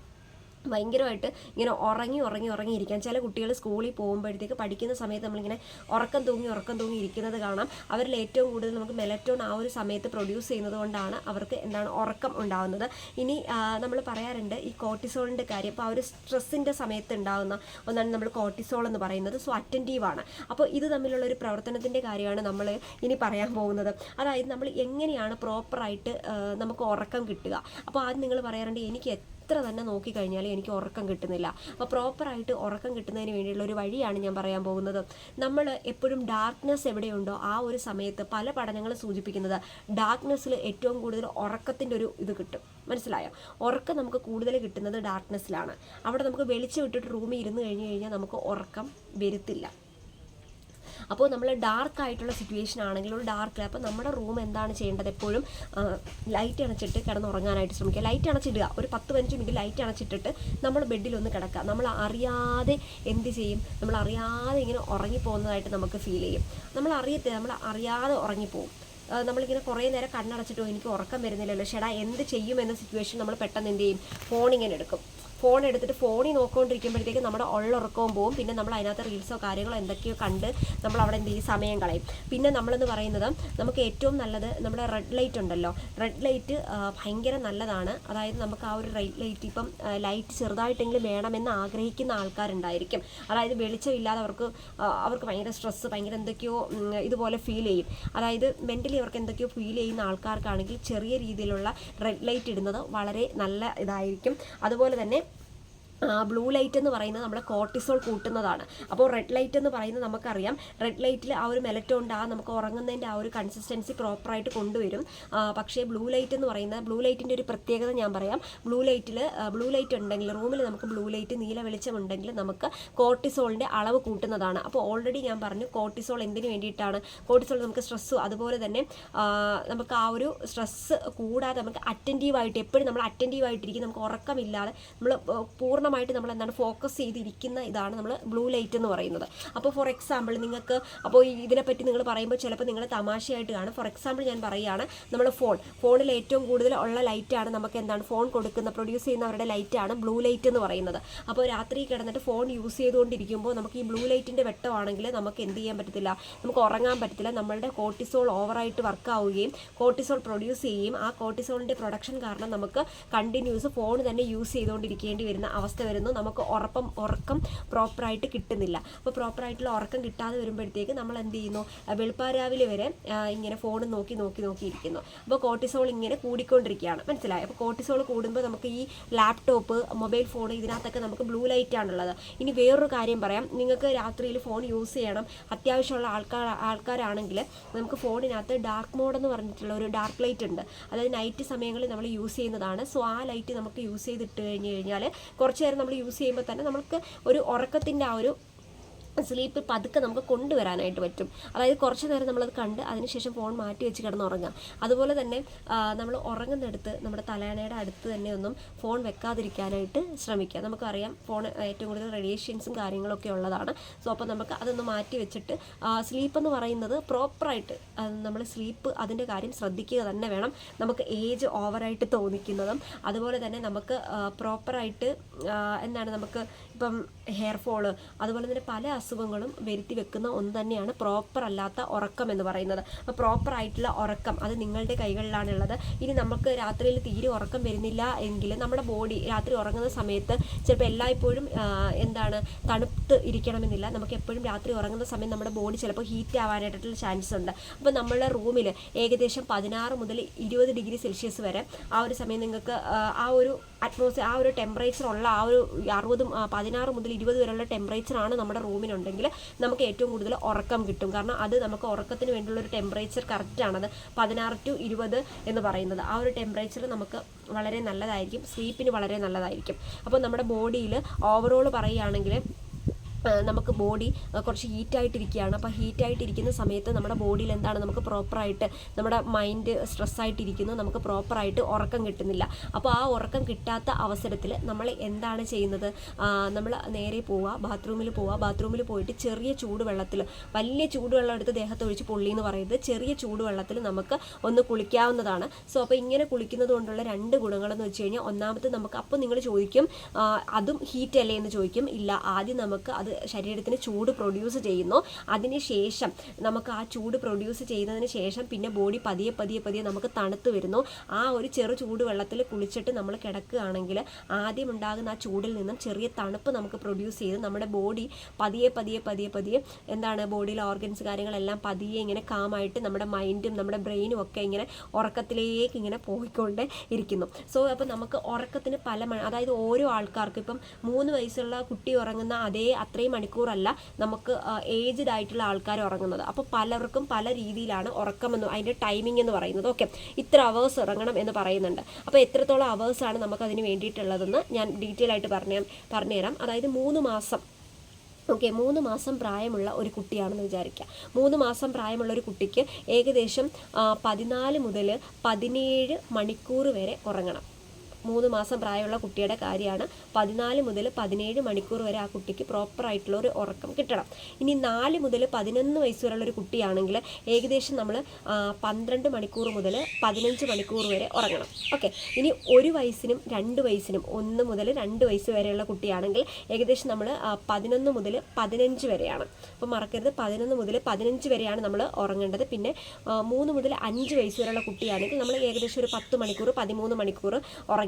ഭയങ്കരമായിട്ട് ഇങ്ങനെ ഉറങ്ങി ഉറങ്ങി ഉറങ്ങിയിരിക്കാം ചില കുട്ടികൾ സ്കൂളിൽ പോകുമ്പോഴത്തേക്ക് പഠിക്കുന്ന സമയത്ത് നമ്മളിങ്ങനെ ഉറക്കം തൂങ്ങി ഉറക്കം തൂങ്ങി ഇരിക്കുന്നത് കാണാം. അവരിൽ ഏറ്റവും കൂടുതൽ നമുക്ക് മെലറ്റോൺ ആ ഒരു സമയത്ത് പ്രൊഡ്യൂസ് ചെയ്യുന്നത് കൊണ്ടാണ് അവർക്ക് എന്താണ് ഉറക്കം ഉണ്ടാകുന്നത് ഇനി നമ്മൾ പറയാറുണ്ട് ഈ കോർട്ടിസോളിന്റെ കാര്യം. അപ്പോൾ ആ ഒരു സ്ട്രെസ്സിന്റെ സമയത്ത് ഉണ്ടാകുന്ന ഒന്നാണ് നമ്മൾ കോർട്ടിസോൾ എന്ന് പറയുന്നത്. സോ അറ്റന്റീവാണ് അപ്പോൾ ഇത് തമ്മിലുള്ള ഒരു പ്രവർത്തനത്തിന്റെ കാര്യമാണ് നമ്മൾ ഇനി പറയാൻ പോകുന്നത്. അതായത് നമ്മൾ എങ്ങനെയാണ് പ്രോപ്പറായിട്ട് നമുക്ക് ഉറക്കം കിട്ടുക. അപ്പോൾ ആദ്യം നിങ്ങൾ പറയാറുണ്ട് എനിക്ക് എത്ര തന്നെ നോക്കിക്കഴിഞ്ഞാലും എനിക്ക് ഉറക്കം കിട്ടുന്നില്ല. അപ്പോൾ പ്രോപ്പറായിട്ട് ഉറക്കം കിട്ടുന്നതിന് വേണ്ടിയുള്ള ഒരു വഴിയാണ് ഞാൻ പറയാൻ പോകുന്നത്. നമ്മൾ എപ്പോഴും ഡാർക്ക്നെസ് എവിടെയുണ്ടോ ആ ഒരു സമയത്ത് പല പഠനങ്ങളും സൂചിപ്പിക്കുന്നത് ഡാർക്ക്നെസ്സിൽ ഏറ്റവും കൂടുതൽ ഉറക്കത്തിന്റെ ഒരു ഇത് കിട്ടും. മനസ്സിലായോ? ഉറക്കം നമുക്ക് കൂടുതൽ കിട്ടുന്നത് ഡാർക്ക്നെസ്സിലാണ്. അവിടെ നമുക്ക് വെളിച്ചം ഇട്ടിട്ട് റൂമിൽ ഇരുന്ന് കഴിഞ്ഞ് കഴിഞ്ഞാൽ നമുക്ക് ഉറക്കം വരുത്തില്ല. അപ്പോൾ നമ്മൾ ഡാർക്ക് ആയിട്ടുള്ള സിറ്റുവേഷൻ ആണെങ്കിൽ ഒരു ഡാർക്ക് അപ്പോൾ നമ്മുടെ റൂം എന്താണ് ചെയ്യേണ്ടത്? എപ്പോഴും ലൈറ്റ് അണച്ചിട്ട് കിടന്നുറങ്ങാനായിട്ട് ശ്രമിക്കുക. ലൈറ്റ് അണച്ചിടുക. ഒരു പത്ത് പതിനഞ്ച് മിനിറ്റ് ലൈറ്റ് അണച്ചിട്ടിട്ട് നമ്മൾ ബെഡിലൊന്ന് കിടക്കുക. നമ്മൾ അറിയാതെ എന്ത് ചെയ്യും? നമ്മൾ അറിയാതെ ഇങ്ങനെ ഉറങ്ങിപ്പോകുന്നതായിട്ട് നമുക്ക് ഫീൽ ചെയ്യും. നമ്മൾ അറിയത്തെ നമ്മൾ അറിയാതെ ഉറങ്ങിപ്പോകും. നമ്മളിങ്ങനെ കുറേ നേരം കണ്ണടച്ചിട്ടോ എനിക്ക് ഉറക്കം വരുന്നില്ലല്ലോ. ഷെടാ എന്ത് ചെയ്യുമെന്ന സിറ്റുവേഷൻ നമ്മൾ പെട്ടെന്ന് എന്ത് ചെയ്യും? ഫോൺ ഇങ്ങനെ എടുക്കും. ഫോൺ എടുത്തിട്ട് ഫോണിൽ നോക്കിക്കൊണ്ടിരിക്കുമ്പോഴത്തേക്ക് നമ്മുടെ ഉള്ളുറക്കവും പോവും. പിന്നെ നമ്മൾ അതിനകത്ത് റീൽസോ കാര്യങ്ങളോ എന്തൊക്കെയോ കണ്ട് നമ്മൾ അവിടെ എന്ത് ചെയ്യും? സമയം കളയും. പിന്നെ നമ്മളെന്ന് പറയുന്നത് നമുക്ക് ഏറ്റവും നല്ലത് നമ്മുടെ റെഡ് ലൈറ്റ് ഉണ്ടല്ലോ. റെഡ് ലൈറ്റ് ഭയങ്കര നല്ലതാണ്. അതായത് നമുക്ക് ആ ഒരു റെഡ് ലൈറ്റ് ഇപ്പം ലൈറ്റ് ചെറുതായിട്ടെങ്കിലും വേണമെന്ന് ആഗ്രഹിക്കുന്ന ആൾക്കാരുണ്ടായിരിക്കും. അതായത് വെളിച്ചമില്ലാതെ അവർക്ക് അവർക്ക് ഭയങ്കര സ്ട്രെസ്സ് ഭയങ്കര എന്തൊക്കെയോ ഇതുപോലെ ഫീൽ ചെയ്യും. അതായത് മെന്റലി അവർക്ക് എന്തൊക്കെയോ ഫീൽ ചെയ്യുന്ന ആൾക്കാർക്കാണെങ്കിൽ ചെറിയ രീതിയിലുള്ള റെഡ് ലൈറ്റ് ഇടുന്നത് വളരെ നല്ല ഇതായിരിക്കും. അതുപോലെ തന്നെ ബ്ലൂ ലൈറ്റ് എന്ന് പറയുന്നത് നമ്മുടെ കോർട്ടിസോൾ കൂട്ടുന്നതാണ്. അപ്പോൾ റെഡ് ലൈറ്റ് എന്ന് പറയുന്നത് നമുക്കറിയാം. റെഡ് ലൈറ്റിൽ ആ ഒരു മെലറ്റോണ്ട് ആ നമുക്ക് ഉറങ്ങുന്നതിന്റെ ആ ഒരു കൺസിസ്റ്റൻസി പ്രോപ്പറായിട്ട് കൊണ്ടുവരും. പക്ഷേ ബ്ലൂ ലൈറ്റ് എന്ന് പറയുന്നത് ബ്ലൂ ലൈറ്റിന്റെ ഒരു പ്രത്യേകത ഞാൻ പറയാം. ബ്ലൂ ലൈറ്റിൽ ബ്ലൂ ലൈറ്റ് ഉണ്ടെങ്കിൽ റൂമിൽ നമുക്ക് ബ്ലൂ ലൈറ്റ് നീല വെളിച്ചം ഉണ്ടെങ്കിൽ നമുക്ക് കോർട്ടിസോളിന്റെ അളവ് കൂട്ടുന്നതാണ്. അപ്പോൾ ഓൾറെഡി ഞാൻ പറഞ്ഞു കോർട്ടിസോൾ എന്തിനു വേണ്ടിയിട്ടാണ്? കോർട്ടിസോൾ നമുക്ക് സ്ട്രെസ്സും അതുപോലെ തന്നെ നമുക്ക് ആ ഒരു സ്ട്രെസ്സ് കൂടാതെ നമുക്ക് അറ്റന്റീവായിട്ട് എപ്പോഴും നമ്മൾ അറ്റന്റീവായിട്ടിരിക്കും നമുക്ക് ഉറക്കമില്ലാതെ നമ്മൾ പൂർണ പൂർണമായിട്ട് നമ്മൾ എന്താണ് ഫോക്കസ് ചെയ്തിരിക്കുന്ന ഇതാണ് നമ്മൾ ബ്ലൂ ലൈറ്റ് എന്ന് പറയുന്നത്. അപ്പോൾ ഫോർ എക്സാമ്പിൾ നിങ്ങൾക്ക് അപ്പോൾ ഇതിനെപ്പറ്റി നിങ്ങൾ പറയുമ്പോൾ ചിലപ്പോൾ നിങ്ങൾ തമാശയായിട്ട് കാണും. ഫോർ എക്സാമ്പിൾ ഞാൻ പറയുകയാണ് നമ്മൾ ഫോൺ ഫോണിൽ ഏറ്റവും കൂടുതൽ ഉള്ള ലൈറ്റാണ് നമുക്ക് എന്താണ് ഫോൺ കൊടുക്കുന്ന പ്രൊഡ്യൂസ് ചെയ്യുന്നവരുടെ ലൈറ്റാണ് ബ്ലൂ ലൈറ്റ് എന്ന് പറയുന്നത്. അപ്പോൾ രാത്രി കിടന്നിട്ട് ഫോൺ യൂസ് ചെയ്തുകൊണ്ടിരിക്കുമ്പോൾ നമുക്ക് ഈ ബ്ലൂ ലൈറ്റിന്റെ വെട്ടമാണെങ്കിൽ നമുക്ക് എന്ത് ചെയ്യാൻ പറ്റത്തില്ല. നമുക്ക് ഉറങ്ങാൻ പറ്റത്തില്ല. നമ്മളുടെ കോർട്ടിസോൾ ഓവറായിട്ട് വർക്ക് ആവുകയും കോർട്ടിസോൾ പ്രൊഡ്യൂസ് ചെയ്യുകയും ആ കോർട്ടിസോളിന്റെ പ്രൊഡക്ഷൻ കാരണം നമുക്ക് കണ്ടിന്യൂസ് ഫോൺ തന്നെ യൂസ് ചെയ്തുകൊണ്ടിരിക്കേണ്ടി വരുന്ന അവസ്ഥ വരുന്നു. നമുക്ക് ഉറപ്പം ഉറക്കം പ്രോപ്പറായിട്ട് കിട്ടുന്നില്ല. അപ്പോൾ പ്രോപ്പറായിട്ടുള്ള ഉറക്കം കിട്ടാതെ വരുമ്പോഴത്തേക്ക് നമ്മൾ എന്ത് ചെയ്യുന്നു? വെളുപ്പാരാവിലെ വരെ ഇങ്ങനെ ഫോൺ നോക്കി നോക്കി നോക്കിയിരിക്കുന്നു അപ്പോൾ കോർട്ടിസോൾ ഇങ്ങനെ കൂടിക്കൊണ്ടിരിക്കുകയാണ്. മനസ്സിലായി? അപ്പോൾ കോർട്ടിസോൾ കൂടുമ്പോൾ നമുക്ക് ഈ ലാപ്ടോപ്പ് മൊബൈൽ ഫോൺ ഇതിനകത്തൊക്കെ നമുക്ക് ബ്ലൂ ലൈറ്റ് ആണുള്ളത്. ഇനി വേറൊരു കാര്യം പറയാം. നിങ്ങൾക്ക് രാത്രിയിൽ ഫോൺ യൂസ് ചെയ്യണം. അത്യാവശ്യമുള്ള ആൾക്കാർ ആൾക്കാരാണെങ്കിൽ നമുക്ക് ഫോണിനകത്ത് ഡാർക്ക് മോഡ് എന്ന് പറഞ്ഞിട്ടുള്ള ഒരു ഡാർക്ക് ലൈറ്റ് ഉണ്ട്. അതായത് നൈറ്റ് സമയങ്ങളിൽ നമ്മൾ യൂസ് ചെയ്യുന്നതാണ്. സോ ആ ലൈറ്റ് നമുക്ക് യൂസ് ചെയ്തിട്ട് കഴിഞ്ഞ് കഴിഞ്ഞാൽ കുറച്ച് നേരം നമ്മൾ യൂസ് ചെയ്യുമ്പോൾ തന്നെ നമുക്ക് ഒരു ഉറക്കത്തിന്റെ ആ ഒരു സ്ലീപ്പ് പതുക്കെ നമുക്ക് കൊണ്ടുവരാനായിട്ട് പറ്റും. അതായത് കുറച്ച് നേരം നമ്മളത് കണ്ട് അതിനുശേഷം ഫോൺ മാറ്റി വെച്ച് കിടന്നുറങ്ങാം. അതുപോലെ തന്നെ നമ്മൾ ഉറങ്ങുന്നിടത്ത് നമ്മുടെ തലയണയുടെ അടുത്ത് തന്നെ ഒന്നും ഫോൺ വെക്കാതിരിക്കാനായിട്ട് ശ്രമിക്കുക. നമുക്കറിയാം ഫോൺ ഏറ്റവും കൂടുതൽ റേഡിയേഷൻസും കാര്യങ്ങളൊക്കെ ഉള്ളതാണ്. സോ അപ്പോൾ നമുക്ക് അതൊന്ന് മാറ്റി വെച്ചിട്ട് സ്ലീപ്പ് എന്ന് പറയുന്നത് പ്രോപ്പറായിട്ട് നമ്മൾ സ്ലീപ്പ് അതിന്റെ കാര്യം ശ്രദ്ധിക്കുക തന്നെ വേണം. നമുക്ക് ഏജ് ഓവറായിട്ട് തോന്നിക്കുന്നതും അതുപോലെ തന്നെ നമുക്ക് പ്രോപ്പറായിട്ട് എന്താണ് നമുക്ക് ഇപ്പം ഹെയർ ഫോൾ അതുപോലെ തന്നെ പല അസുഖങ്ങളും വരുത്തി വെക്കുന്ന ഒന്ന് തന്നെയാണ് പ്രോപ്പർ അല്ലാത്ത ഉറക്കം എന്ന് പറയുന്നത്. അപ്പോൾ പ്രോപ്പർ ആയിട്ടുള്ള ഉറക്കം അത് നിങ്ങളുടെ കൈകളിലാണുള്ളത് ഇനി നമുക്ക് രാത്രിയിൽ തീരെ ഉറക്കം വരുന്നില്ല എങ്കിൽ നമ്മുടെ ബോഡി രാത്രി ഉറങ്ങുന്ന സമയത്ത് ചിലപ്പോൾ എല്ലായ്പ്പോഴും എന്താണ് തണുത്ത് ഇരിക്കണമെന്നില്ല. നമുക്ക് എപ്പോഴും രാത്രി ഉറങ്ങുന്ന സമയം നമ്മുടെ ബോഡി ചിലപ്പോൾ ഹീറ്റ് ആവാനായിട്ടുള്ള ചാൻസ് ഉണ്ട്. അപ്പോൾ നമ്മളുടെ റൂമിൽ ഏകദേശം പതിനാറ് മുതൽ ഇരുപത് ഡിഗ്രി സെൽഷ്യസ് വരെ ആ ഒരു സമയം നിങ്ങൾക്ക് ആ ഒരു അറ്റ്മോസ്ഫിയർ ആ ഒരു ടെമ്പറേച്ചർ ഉള്ള ആ ഒരു അറുപതും പതിനാറ് മുതൽ ഇരുപത് വരെയുള്ള ടെമ്പറേച്ചർ ആണ് നമ്മുടെ റൂമിനുണ്ടെങ്കിൽ നമുക്ക് ഏറ്റവും കൂടുതൽ ഉറക്കം കിട്ടും. കാരണം അത് നമുക്ക് ഉറക്കത്തിന് വേണ്ടിയുള്ള ഒരു ടെമ്പറേച്ചർ കറക്റ്റാണത് പതിനാറ് ടു ഇരുപത് എന്ന് പറയുന്നത്. ആ ഒരു ടെമ്പറേച്ചർ നമുക്ക് വളരെ നല്ലതായിരിക്കും സ്ലീപ്പിന് വളരെ നല്ലതായിരിക്കും. അപ്പോൾ നമ്മുടെ ബോഡിയിൽ ഓവറോൾ പറയുകയാണെങ്കിൽ നമുക്ക് ബോഡി കുറച്ച് ഹീറ്റായിട്ടിരിക്കുകയാണ് അപ്പോൾ ഹീറ്റായിട്ടിരിക്കുന്ന സമയത്ത് നമ്മുടെ ബോഡിയിൽ എന്താണ്? നമുക്ക് പ്രോപ്പറായിട്ട് നമ്മുടെ മൈൻഡ് സ്ട്രെസ്സായിട്ടിരിക്കുന്നു നമുക്ക് പ്രോപ്പറായിട്ട് ഉറക്കം കിട്ടുന്നില്ല. അപ്പോൾ ആ ഉറക്കം കിട്ടാത്ത അവസരത്തിൽ നമ്മൾ എന്താണ് ചെയ്യുന്നത്? നമ്മൾ നേരെ പോവുക ബാത്റൂമിൽ പോവുക. ബാത്റൂമിൽ പോയിട്ട് ചെറിയ ചൂടുവെള്ളത്തിൽ വലിയ ചൂടുവെള്ളം എടുത്ത് ദേഹത്തൊഴിച്ച് പൊള്ളി എന്ന് പറയുന്നത് ചെറിയ ചൂടുവെള്ളത്തിൽ നമുക്ക് ഒന്ന് കുളിക്കാവുന്നതാണ്. സോ അപ്പോൾ ഇങ്ങനെ കുളിക്കുന്നത് കൊണ്ടുള്ള രണ്ട് ഗുണങ്ങളെന്ന് വെച്ച് കഴിഞ്ഞാൽ ഒന്നാമത് നമുക്ക് അപ്പോൾ നിങ്ങൾ ചോദിക്കും അതും ഹീറ്റ് അല്ലേ എന്ന് ചോദിക്കും. ഇല്ല ആദ്യം നമുക്ക് അത് ശരീരത്തിന് ചൂട് പ്രൊഡ്യൂസ് ചെയ്യുന്നു. അതിന് ശേഷം നമുക്ക് ആ ചൂട് പ്രൊഡ്യൂസ് ചെയ്തതിന് ശേഷം പിന്നെ ബോഡി പതിയെ പതിയെ പതിയെ നമുക്ക് തണുത്ത് വരുന്നു. ആ ഒരു ചെറു ചൂട് വെള്ളത്തിൽ കുളിച്ചിട്ട് നമ്മൾ കിടക്കുകയാണെങ്കിൽ ആദ്യം ഉണ്ടാകുന്ന ആ ചൂടിൽ നിന്നും ചെറിയ തണുപ്പ് നമുക്ക് പ്രൊഡ്യൂസ് ചെയ്ത് നമ്മുടെ ബോഡി പതിയെ പതിയെ പതിയെ പതിയെ എന്താണ് ബോഡിയിലെ ഓർഗൻസ് കാര്യങ്ങളെല്ലാം പതിയെ ഇങ്ങനെ കാമായിട്ട് നമ്മുടെ മൈൻഡും നമ്മുടെ ബ്രെയിനും ഒക്കെ ഇങ്ങനെ ഉറക്കത്തിലേക്ക് ഇങ്ങനെ പോയിക്കൊണ്ട് ഇരിക്കുന്നു. സോ അപ്പോൾ നമുക്ക് ഉറക്കത്തിന് പല അതായത് ഓരോ ആൾക്കാർക്കും ഇപ്പം മൂന്ന് വയസ്സുള്ള കുട്ടി ഉറങ്ങുന്ന അതേ അത്രയും മണിക്കൂറല്ല നമുക്ക് ഏജ്ഡ് ആയിട്ടുള്ള ആൾക്കാർ ഉറങ്ങുന്നത്. അപ്പോൾ പലർക്കും പല രീതിയിലാണ് ഉറക്കമെന്ന് അതിന്റെ ടൈമിംഗ് എന്ന് പറയുന്നത്. ഓക്കെ ഇത്ര അവേഴ്സ് ഉറങ്ങണം എന്ന് പറയുന്നുണ്ട്. അപ്പോൾ എത്രത്തോളം അവേഴ്സാണ് നമുക്ക് അതിന് വേണ്ടിയിട്ടുള്ളതെന്ന് ഞാൻ ഡീറ്റെയിൽ ആയിട്ട് പറഞ്ഞു പറഞ്ഞുതരാം. അതായത് മൂന്ന് മാസം. ഓക്കെ മൂന്ന് മാസം പ്രായമുള്ള ഒരു കുട്ടിയാണെന്ന് വിചാരിക്കുക. മൂന്ന് മാസം പ്രായമുള്ള ഒരു കുട്ടിക്ക് ഏകദേശം പതിനാല് മുതൽ പതിനേഴ് മണിക്കൂർ വരെ ഉറങ്ങണം. മൂന്ന് മാസം പ്രായമുള്ള കുട്ടിയുടെ കാര്യമാണ്. പതിനാല് മുതൽ പതിനേഴ് മണിക്കൂർ വരെ ആ കുട്ടിക്ക് പ്രോപ്പർ ആയിട്ടുള്ള ഒരു ഉറക്കം കിട്ടണം. ഇനി നാല് മുതൽ പതിനൊന്ന് വയസ്സ് വരെയുള്ള ഒരു കുട്ടിയാണെങ്കിൽ ഏകദേശം നമ്മൾ പന്ത്രണ്ട് മണിക്കൂർ മുതൽ പതിനഞ്ച് മണിക്കൂർ വരെ ഉറങ്ങണം. ഓക്കെ. ഇനി ഒരു വയസ്സിനും രണ്ട് വയസ്സിനും ഒന്ന് മുതൽ രണ്ട് വയസ്സ് വരെയുള്ള കുട്ടിയാണെങ്കിൽ ഏകദേശം നമ്മൾ പതിനൊന്ന് മുതൽ പതിനഞ്ച് വരെയാണ്. അപ്പോൾ മറക്കരുത്. പതിനൊന്ന് മുതൽ പതിനഞ്ച് വരെയാണ് നമ്മൾ ഉറങ്ങേണ്ടത്. പിന്നെ മൂന്ന് മുതൽ അഞ്ച് വയസ്സ് വരെയുള്ള കുട്ടിയാണെങ്കിൽ നമ്മൾ ഏകദേശം ഒരു പത്ത് മണിക്കൂർ പതിമൂന്ന് മണിക്കൂർ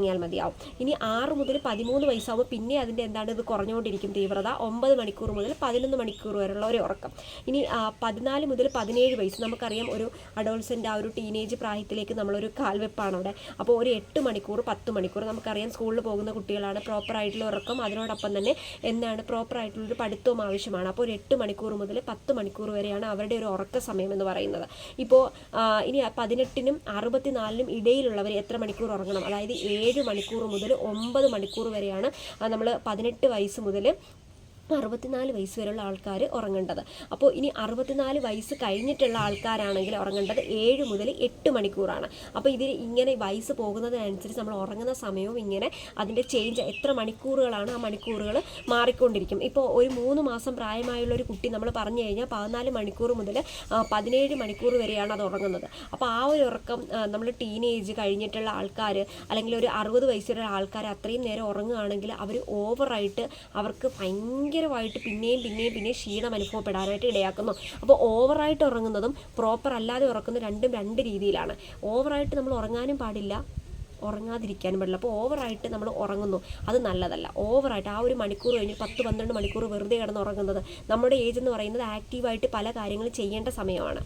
ഉറങ്ങിയാൽ മതിയാവും. ഇനി ആറ് മുതൽ പതിമൂന്ന് വയസ്സാകുമ്പോൾ പിന്നെ അതിന്റെ എന്താണ് ഇത് കുറഞ്ഞുകൊണ്ടിരിക്കും തീവ്രത. ഒമ്പത് മണിക്കൂർ മുതൽ പതിനൊന്ന് മണിക്കൂർ വരെയുള്ള ഒരു ഉറക്കം. ഇനി പതിനാല് മുതൽ പതിനേഴ് വയസ്സ് നമുക്കറിയാം ഒരു അഡോൾസന്റ് ആ ഒരു ടീനേജ് പ്രായത്തിലേക്ക് നമ്മളൊരു കാൽവെപ്പാണ് അവിടെ. അപ്പോൾ ഒരു എട്ട് മണിക്കൂർ പത്ത് മണിക്കൂർ നമുക്കറിയാം സ്കൂളിൽ പോകുന്ന കുട്ടികളാണ് പ്രോപ്പറായിട്ടുള്ള ഉറക്കം. അതിനോടൊപ്പം തന്നെ എന്താണ് പ്രോപ്പറായിട്ടുള്ളൊരു പഠിത്തവും ആവശ്യമാണ്. അപ്പോൾ ഒരു എട്ട് മണിക്കൂർ മുതൽ പത്ത് മണിക്കൂർ വരെയാണ് അവരുടെ ഒരു ഉറക്ക സമയം എന്ന് പറയുന്നത്. ഇപ്പോൾ ഇനി പതിനെട്ടിനും അറുപത്തിനാലിനും ഇടയിലുള്ളവർ എത്ര മണിക്കൂർ ഉറങ്ങണം? അതായത് ഏഴ് മണിക്കൂർ മുതൽ ഒമ്പത് മണിക്കൂർ വരെയാണ് നമ്മൾ പതിനെട്ട് വയസ്സ് മുതൽ അറുപത്തിനാല് വയസ്സ് വരെയുള്ള ആൾക്കാർ ഉറങ്ങേണ്ടത്. അപ്പോൾ ഇനി അറുപത്തിനാല് വയസ്സ് കഴിഞ്ഞിട്ടുള്ള ആൾക്കാരാണെങ്കിൽ ഉറങ്ങേണ്ടത് ഏഴ് മുതൽ എട്ട് മണിക്കൂറാണ്. അപ്പോൾ ഇതിൽ ഇങ്ങനെ വയസ്സ് പോകുന്നതിനനുസരിച്ച് നമ്മൾ ഉറങ്ങുന്ന സമയവും ഇങ്ങനെ അതിന്റെ ചേഞ്ച് എത്ര മണിക്കൂറുകളാണ് ആ മണിക്കൂറുകൾ മാറിക്കൊണ്ടിരിക്കും. ഇപ്പോൾ ഒരു മൂന്ന് മാസം പ്രായമായുള്ള ഒരു കുട്ടി നമ്മൾ പറഞ്ഞു കഴിഞ്ഞാൽ പതിനാല് മണിക്കൂർ മുതൽ പതിനേഴ് മണിക്കൂർ വരെയാണ് അത് ഉറങ്ങുന്നത്. അപ്പോൾ ആ ഒരു ഉറക്കം നമ്മൾ ടീനേജ് കഴിഞ്ഞിട്ടുള്ള ആൾക്കാർ അല്ലെങ്കിൽ ഒരു അറുപത് വയസ്സുള്ള ആൾക്കാർ അത്രയും നേരം ഉറങ്ങുകയാണെങ്കിൽ അവർ ഓവറായിട്ട് അവർക്ക് ഭയങ്കരമായിട്ട് പിന്നെയും പിന്നെയും പിന്നെയും ക്ഷീണം അനുഭവപ്പെടാനായിട്ട് ഇടയാക്കുന്നു. അപ്പോൾ ഓവറായിട്ട് ഉറങ്ങുന്നതും പ്രോപ്പർ അല്ലാതെ ഉറക്കുന്നതും രണ്ടും രണ്ട് രീതിയിലാണ്. ഓവറായിട്ട് നമ്മൾ ഉറങ്ങാനും പാടില്ല ഉറങ്ങാതിരിക്കാനും പാടില്ല. അപ്പോൾ ഓവറായിട്ട് നമ്മൾ ഉറങ്ങുന്നു അത് നല്ലതല്ല. ഓവറായിട്ട് ആ ഒരു മണിക്കൂർ കഴിഞ്ഞ് പത്ത് പന്ത്രണ്ട് മണിക്കൂർ വെറുതെ കിടന്ന് ഉറങ്ങുന്നത് നമ്മുടെ ഏജ് എന്ന് പറയുന്നത് ആക്റ്റീവായിട്ട് പല കാര്യങ്ങളും ചെയ്യേണ്ട സമയമാണ്.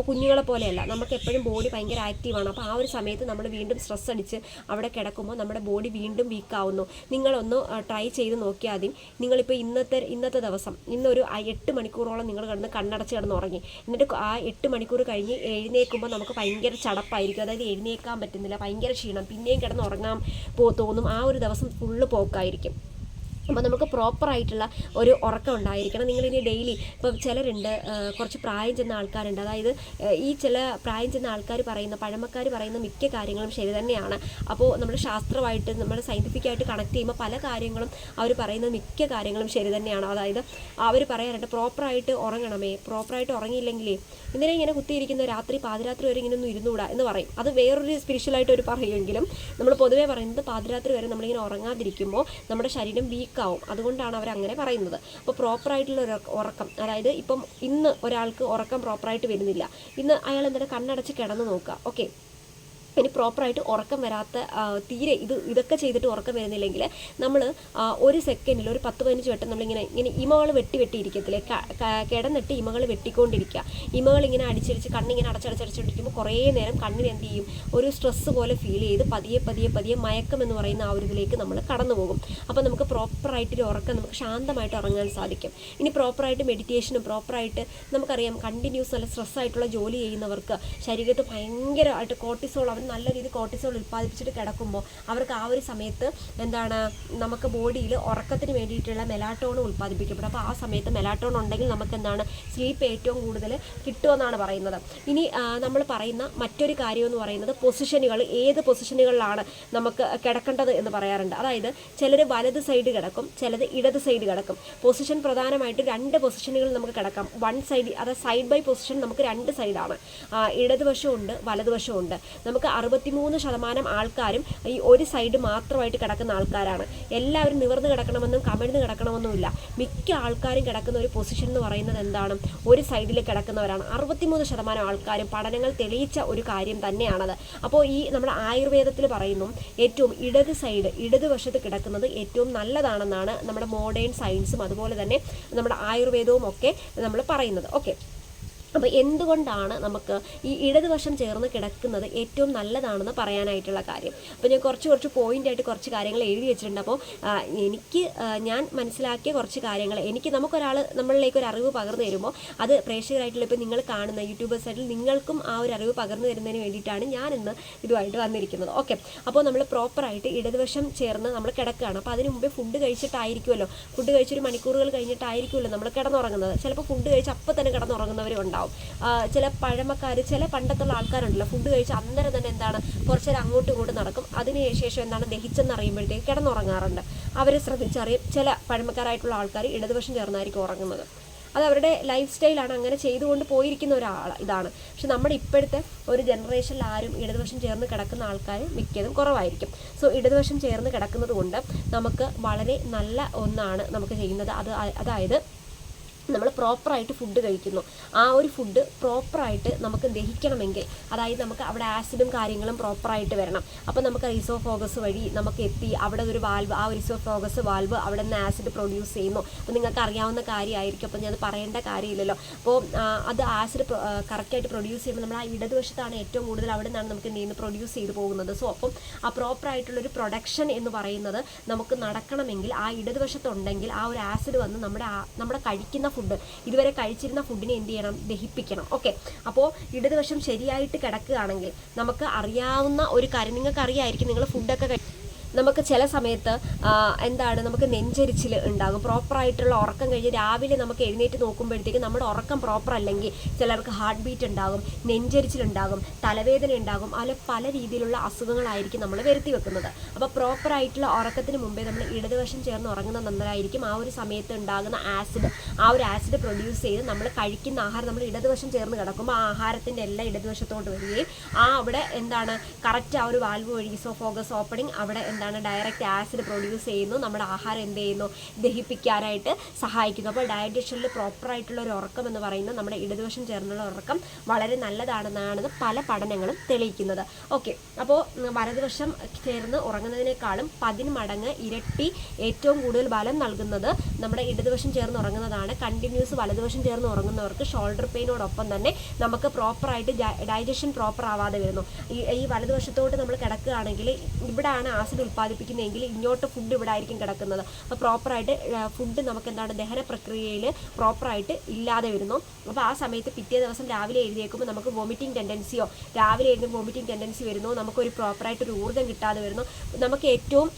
അപ്പോൾ കുഞ്ഞുങ്ങളെ പോലെയല്ല. നമുക്ക് എപ്പോഴും ബോഡി ഭയങ്കര ആക്റ്റീവാണ് അപ്പോൾ ആ ഒരു സമയത്ത് നമ്മൾ വീണ്ടും സ്ട്രെസ് അടിച്ച് അവിടെ കിടക്കുമ്പോൾ നമ്മുടെ ബോഡി വീണ്ടും വീക്കാവുന്നു നിങ്ങളൊന്ന് ട്രൈ ചെയ്ത് നോക്കിയാൽ മതി. നിങ്ങളിപ്പോൾ ഇന്നത്തെ ഇന്നത്തെ ദിവസം ഇന്നൊരു എട്ട് മണിക്കൂറോളം നിങ്ങൾ കിടന്ന് കണ്ണടച്ച് കിടന്ന് ഉറങ്ങി എന്നിട്ട് ആ എട്ട് മണിക്കൂർ കഴിഞ്ഞ് എഴുന്നേൽക്കുമ്പോൾ നമുക്ക് ഭയങ്കര ചടപ്പായിരിക്കും. അതായത് എഴുന്നേൽക്കാൻ പറ്റുന്നില്ല ഭയങ്കര ക്ഷീണം. പിന്നെയും കിടന്ന് ഉറങ്ങാൻ പോ തോന്നും. ആ ഒരു ദിവസം ഫുള്ള് പോക്കായിരിക്കും. അപ്പോൾ നമുക്ക് പ്രോപ്പറായിട്ടുള്ള ഒരു ഉറക്കം ഉണ്ടായിരിക്കണം. നിങ്ങളിനി ഡെയിലി ഇപ്പോൾ ചിലരുണ്ട് കുറച്ച് പ്രായം ചെന്ന ആൾക്കാരുണ്ട്. അതായത് ഈ ചില പ്രായം ചെന്ന ആൾക്കാർ പറയുന്ന പഴമക്കാർ പറയുന്ന മിക്ക കാര്യങ്ങളും ശരി തന്നെയാണ്. അപ്പോൾ നമ്മൾ ശാസ്ത്രമായിട്ട് നമ്മൾ സയന്റിഫിക്കായിട്ട് കണക്ട് ചെയ്യുമ്പോൾ പല കാര്യങ്ങളും അവർ പറയുന്ന മിക്ക കാര്യങ്ങളും ശരി തന്നെയാണ്. അതായത് അവർ പറയാറുണ്ട് പ്രോപ്പറായിട്ട് ഉറങ്ങണമേ. പ്രോപ്പറായിട്ട് ഉറങ്ങിയില്ലെങ്കിലേ ഇന്നലെ ഇങ്ങനെ കുത്തിയിരിക്കുന്ന? രാത്രി പാതിരാത്രി വരെ ഇങ്ങനെ ഒന്നും ഇരുന്നുകൂടാ എന്ന് പറയും. അത് വേറൊരു സ്പിരിച്വലായിട്ട് ഒരു പറയുമെങ്കിലും നമ്മൾ പൊതുവേ പറയുന്നത് പാതിരാത്രി വരെ നമ്മളിങ്ങനെ ഉറങ്ങാതിരിക്കുമ്പോൾ നമ്മുടെ ശരീരം വീക്കാവും അതുകൊണ്ടാണ് അവർ അങ്ങനെ പറയുന്നത്. അപ്പോൾ പ്രോപ്പറായിട്ടുള്ള ഒരു ഉറക്കം. അതായത് ഇപ്പം ഇന്ന് ഒരാൾക്ക് ഉറക്കം പ്രോപ്പറായിട്ട് വരുന്നില്ല. ഇന്ന് അയാൾ എന്തായാലും കണ്ണടച്ച് കിടന്ന് നോക്കുക. ഓക്കെ. ഇനി പ്രോപ്പറായിട്ട് ഉറക്കം വരാത്ത തീരെ ഇത് ഇതൊക്കെ ചെയ്തിട്ട് ഉറക്കം വരുന്നില്ലെങ്കിൽ നമ്മൾ ഒരു സെക്കൻഡിൽ ഒരു പത്ത് പതിനഞ്ച് വട്ടം നമ്മളിങ്ങനെ ഇങ്ങനെ ഇമകൾ വെട്ടി വെട്ടിയിരിക്കത്തില്ലേ? കിടന്നിട്ട് ഇമകൾ വെട്ടിക്കൊണ്ടിരിക്കുക. ഇമകൾ ഇങ്ങനെ അടിച്ചടിച്ച് കണ്ണിങ്ങനെ അടച്ചടച്ചടച്ചുകൊണ്ടിരിക്കുമ്പോൾ കുറേ നേരം കണ്ണിന് എന്ത് ചെയ്യും? ഒരു സ്ട്രെസ്സ് പോലെ ഫീൽ ചെയ്ത് പതിയെ പതിയെ പതിയെ മയക്കം എന്ന് പറയുന്ന ആ ഒരു ഇതിലേക്ക് നമ്മൾ കടന്നു പോകും. അപ്പോൾ നമുക്ക് പ്രോപ്പറായിട്ടൊരു ഉറക്കം നമുക്ക് ശാന്തമായിട്ട് ഉറങ്ങാൻ സാധിക്കും. ഇനി പ്രോപ്പറായിട്ട് മെഡിറ്റേഷനും പ്രോപ്പറായിട്ട് നമുക്കറിയാം കണ്ടിന്യൂസ് നല്ല സ്ട്രെസ്സായിട്ടുള്ള ജോലി ചെയ്യുന്നവർക്ക് ശരീരത്ത് ഭയങ്കരമായിട്ട് കോർട്ടിസോൾ അവരുടെ നല്ല രീതിയിൽ കോർട്ടിസോൾ ഉൽപ്പാദിപ്പിച്ചിട്ട് കിടക്കുമ്പോൾ അവർക്ക് ആ ഒരു സമയത്ത് എന്താണ് നമുക്ക് ബോഡിയിൽ ഉറക്കത്തിന് വേണ്ടിയിട്ടുള്ള മെലാട്ടോൺ ഉൽപ്പാദിപ്പിക്കപ്പെടും. അപ്പോൾ ആ സമയത്ത് മെലാട്ടോൺ ഉണ്ടെങ്കിൽ നമുക്ക് എന്താണ് സ്ലീപ്പ് ഏറ്റവും കൂടുതൽ കിട്ടുമെന്നാണ് പറയുന്നത്. ഇനി നമ്മൾ പറയുന്ന മറ്റൊരു കാര്യം എന്ന് പറയുന്നത് പൊസിഷനുകൾ ഏത് പൊസിഷനുകളിലാണ് നമുക്ക് കിടക്കേണ്ടത് എന്ന് പറയാറുണ്ട്. അതായത് ചിലർ വലത് സൈഡ് കിടക്കും ചിലത് ഇടത് സൈഡ് കിടക്കും. പൊസിഷൻ പ്രധാനമായിട്ട് രണ്ട് പൊസിഷനുകൾ നമുക്ക് കിടക്കാം. വൺ സൈഡ് അതായത് സൈഡ് ബൈ പൊസിഷൻ നമുക്ക് രണ്ട് സൈഡാണ് ഇടതുവശമുണ്ട് വലതുവശമുണ്ട് നമുക്ക് അറുപത്തിമൂന്ന് ശതമാനം ആൾക്കാരും ഈ ഒരു സൈഡ് മാത്രമായിട്ട് കിടക്കുന്ന ആൾക്കാരാണ്. എല്ലാവരും നിവർന്ന് കിടക്കണമെന്നും കമിഴ്ന്ന് കിടക്കണമെന്നുമില്ല. മിക്ക ആൾക്കാരും കിടക്കുന്ന ഒരു പൊസിഷൻ എന്ന് പറയുന്നത് എന്താണ്? ഒരു സൈഡിൽ കിടക്കുന്നവരാണ്. അറുപത്തിമൂന്ന് ശതമാനം ആൾക്കാരും പഠനങ്ങൾ തെളിയിച്ച ഒരു കാര്യം തന്നെയാണത്. അപ്പോൾ ഈ നമ്മുടെ ആയുർവേദത്തിൽ പറയുന്നു ഏറ്റവും ഇടത് സൈഡ് ഇടതുവശത്ത് കിടക്കുന്നത് ഏറ്റവും നല്ലതാണെന്നാണ് നമ്മുടെ മോഡേൺ സയൻസും അതുപോലെ തന്നെ നമ്മുടെ ആയുർവേദവും ഒക്കെ നമ്മൾ പറയുന്നത്. ഓക്കെ അപ്പോൾ എന്തുകൊണ്ടാണ് നമുക്ക് ഈ ഇടതുവശം ചേർന്ന് കിടക്കുന്നത് ഏറ്റവും നല്ലതാണെന്ന് പറയാനായിട്ടുള്ള കാര്യം. അപ്പോൾ ഞാൻ കുറച്ച് കുറച്ച് പോയിന്റായിട്ട് കുറച്ച് കാര്യങ്ങൾ എഴുതി വെച്ചിട്ടുണ്ട്. അപ്പോൾ എനിക്ക് ഞാൻ മനസ്സിലാക്കിയ കുറച്ച് കാര്യങ്ങൾ എനിക്ക് നമുക്കൊരാൾ നമ്മളിലേക്ക് ഒരു അറിവ് പകർന്നു തരുമ്പോൾ അത് പ്രേക്ഷകരായിട്ടുള്ള ഇപ്പോൾ നിങ്ങൾ കാണുന്ന യൂട്യൂബേഴ്സ് ആയിട്ട് നിങ്ങൾക്കും ആ ഒരു അറിവ് പകർന്നു തരുന്നതിന് വേണ്ടിയിട്ടാണ് ഞാൻ ഇന്ന് ഇതുമായിട്ട് വന്നിരിക്കുന്നത്. ഓക്കെ അപ്പോൾ നമ്മൾ പ്രോപ്പറായിട്ട് ഇടതുവശം ചേർന്ന് നമ്മൾ കിടക്കുകയാണ്. അപ്പോൾ അതിന് മുമ്പേ ഫുഡ് കഴിച്ചിട്ടായിരിക്കുമല്ലോ. ഫുഡ് കഴിച്ചൊരു മണിക്കൂറുകൾ കഴിഞ്ഞിട്ടായിരിക്കുമല്ലോ നമ്മൾ കിടന്നുറങ്ങുന്നത്. ചിലപ്പോൾ ഫുഡ് കഴിച്ച് അപ്പം തന്നെ കിടന്നുറങ്ങുന്നവരും ഉണ്ടാവും. ആ, ചില പഴമക്കാർ ചില പണ്ടത്തുള്ള ആൾക്കാരുണ്ടല്ലോ ഫുഡ് കഴിച്ച് അന്നേരം തന്നെ എന്താണ് കുറച്ച് നേരം അങ്ങോട്ടും ഇങ്ങോട്ടും നടക്കും. അതിന് ശേഷം എന്താണ് ദഹിച്ചെന്ന് അറിയുമ്പോഴത്തേക്ക് കിടന്നുറങ്ങാറുണ്ട്. അവരെ ശ്രദ്ധിച്ചറിയും ചില പഴമക്കാരായിട്ടുള്ള ആൾക്കാർ ഇടതുവശം ചേർന്നായിരിക്കും ഉറങ്ങുന്നത്. അത് അവരുടെ ലൈഫ് സ്റ്റൈലാണ് അങ്ങനെ ചെയ്തുകൊണ്ട് പോയിരിക്കുന്ന ഒരാൾ ഇതാണ്. പക്ഷെ നമ്മുടെ ഇപ്പോഴത്തെ ഒരു ജനറേഷനിൽ ആരും ഇടതുവശം ചേർന്ന് കിടക്കുന്ന ആൾക്കാർ മിക്കതും കുറവായിരിക്കും. സോ ഇടതുവശം ചേർന്ന് കിടക്കുന്നത് കൊണ്ട് നമുക്ക് വളരെ നല്ല ഒന്നാണ് നമുക്ക് ചെയ്യുന്നത്. അത് അതായത് നമ്മൾ പ്രോപ്പറായിട്ട് ഫുഡ് കഴിക്കുന്നു. ആ ഒരു ഫുഡ് പ്രോപ്പറായിട്ട് നമുക്ക് ദഹിക്കണമെങ്കിൽ അതായത് നമുക്ക് അവിടെ ആസിഡും കാര്യങ്ങളും പ്രോപ്പറായിട്ട് വരണം. അപ്പോൾ നമുക്ക് റിസോഫോഗസ് വഴി നമുക്ക് എത്തി അവിടെ ഒരു വാൽവ് ആ ഒരു റിസോഫോഗസ് വാൽവ് അവിടെ നിന്ന് ആസിഡ് പ്രൊഡ്യൂസ് ചെയ്യുന്നു. അപ്പോൾ നിങ്ങൾക്ക് അറിയാവുന്ന കാര്യമായിരിക്കും. അപ്പോൾ ഞാൻ പറയേണ്ട കാര്യമില്ലല്ലോ. അപ്പോൾ അത് ആസിഡ് കറക്റ്റായിട്ട് പ്രൊഡ്യൂസ് ചെയ്യുമ്പോൾ നമ്മൾ ആ ഇടതുവശത്താണ് ഏറ്റവും കൂടുതൽ അവിടെ നിന്നാണ് നമുക്ക് ചെയ്യുന്നത് പ്രൊഡ്യൂസ് ചെയ്ത് പോകുന്നത്. സോ അപ്പം ആ പ്രോപ്പറായിട്ടുള്ളൊരു പ്രൊഡക്ഷൻ എന്ന് പറയുന്നത് നമുക്ക് നടക്കണമെങ്കിൽ ആ ഇടതുവശത്തുണ്ടെങ്കിൽ ആ ഒരു ആസിഡ് വന്ന് നമ്മുടെ നമ്മുടെ കഴിക്കുന്ന ഫുഡ് ഇതുവരെ കഴിച്ചിരുന്ന ഫുഡിനെ എന്ത് ചെയ്യണം? ദഹിപ്പിക്കണം. ഓക്കെ അപ്പോൾ ഇടതുവശം ശരിയായിട്ട് കിടക്കുകയാണെങ്കിൽ നമുക്ക് അറിയാവുന്ന ഒരു കാര്യം. നിങ്ങൾക്ക് അറിയായിരിക്കും നിങ്ങൾ ഫുഡൊക്കെ കഴി നമുക്ക് ചില സമയത്ത് എന്താണ് നമുക്ക് നെഞ്ചരിച്ചിൽ ഉണ്ടാകും. പ്രോപ്പറായിട്ടുള്ള ഉറക്കം കഴിഞ്ഞ് രാവിലെ നമുക്ക് എഴുന്നേറ്റ് നോക്കുമ്പോഴത്തേക്ക് നമ്മുടെ ഉറക്കം പ്രോപ്പർ അല്ലെങ്കിൽ ചിലർക്ക് ഹാർട്ട് ബീറ്റ് ഉണ്ടാകും നെഞ്ചരിച്ചിലുണ്ടാകും തലവേദന ഉണ്ടാകും അതിൽ പല രീതിയിലുള്ള അസുഖങ്ങളായിരിക്കും നമ്മൾ വരുത്തി വെക്കുന്നത്. അപ്പോൾ പ്രോപ്പറായിട്ടുള്ള ഉറക്കത്തിന് മുമ്പേ നമ്മൾ ഇടതുവശം ചേർന്ന് ഉറങ്ങുന്ന നന്നായിരിക്കും. ആ ഒരു സമയത്ത് ഉണ്ടാകുന്ന ആസിഡ് ആ ഒരു ആസിഡ് പ്രൊഡ്യൂസ് ചെയ്ത് നമ്മൾ കഴിക്കുന്ന ആഹാരം നമ്മൾ ഇടതുവശം ചേർന്ന് കിടക്കുമ്പോൾ ആ ആഹാരത്തിന്റെ എല്ലാം ഇടതുവശത്തോട്ട് വരികയും ആ അവിടെ എന്താണ് കറക്റ്റ് ആ ഒരു വാൽവ് വഴി സോ ഫോക്കസ് ഓപ്പണിംഗ് അവിടെ എന്താണ് ഡയറക്റ്റ് ആസിഡ് പ്രൊഡ്യൂസ് ചെയ്യുന്നു നമ്മുടെ ആഹാരം എന്ത് ചെയ്യുന്നു ദഹിപ്പിക്കാനായിട്ട് സഹായിക്കുന്നു. അപ്പോൾ ഡയറ്റേഷനിൽ പ്രോപ്പറായിട്ടുള്ള ഒരു ഉറക്കം എന്ന് പറയുന്നത് നമ്മുടെ ഇടതുവശം ചേർന്നുള്ള ഉറക്കം വളരെ നല്ലതാണെന്നാണ് പല പഠനങ്ങളും തെളിയിക്കുന്നത്. ഓക്കെ അപ്പോൾ വലതുവശം ചേർന്ന് ഉറങ്ങുന്നതിനേക്കാളും പതിന് മടങ്ങ് ഇരട്ടി ഏറ്റവും കൂടുതൽ ബലം നൽകുന്നത് നമ്മുടെ ഇടതുവശം ചേർന്ന് ഉറങ്ങുന്നതാണ്. കണ്ടിന്യൂസ് വലതുവശം ചേർന്ന് ഉറങ്ങുന്നവർക്ക് ഷോൾഡർ പെയിനോടൊപ്പം തന്നെ നമുക്ക് പ്രോപ്പറായിട്ട് ഡൈജഷൻ പ്രോപ്പർ ആവാതെ വരുന്നു. ഈ ഈ വലതുവശത്തോട്ട് നമ്മൾ കിടക്കുകയാണെങ്കിൽ ഇവിടെയാണ് ആസിഡ് ഉൽപ്പാദിപ്പിക്കുന്നതെങ്കിൽ ഇങ്ങോട്ട് ഫുഡ് ഇവിടെ ആയിരിക്കും കിടക്കുന്നത്. അപ്പോൾ പ്രോപ്പറായിട്ട് ഫുഡ് നമുക്ക് എന്താണ് ദഹന പ്രക്രിയയിൽ പ്രോപ്പറായിട്ട് ഇല്ലാതെ വരുന്നു. അപ്പോൾ ആ സമയത്ത് പിറ്റേ ദിവസം രാവിലെ എഴുതിയേക്കുമ്പോൾ നമുക്ക് വോമിറ്റിംഗ് ടെൻഡൻസിയോ രാവിലെ എഴുതുമ്പോൾ വോമിറ്റിംഗ് ടെൻഡൻസി വരുന്നു നമുക്കൊരു പ്രോപ്പറായിട്ട് ഒരു ഊർജം കിട്ടാതെ വരുന്നു. നമുക്ക് ഏറ്റവും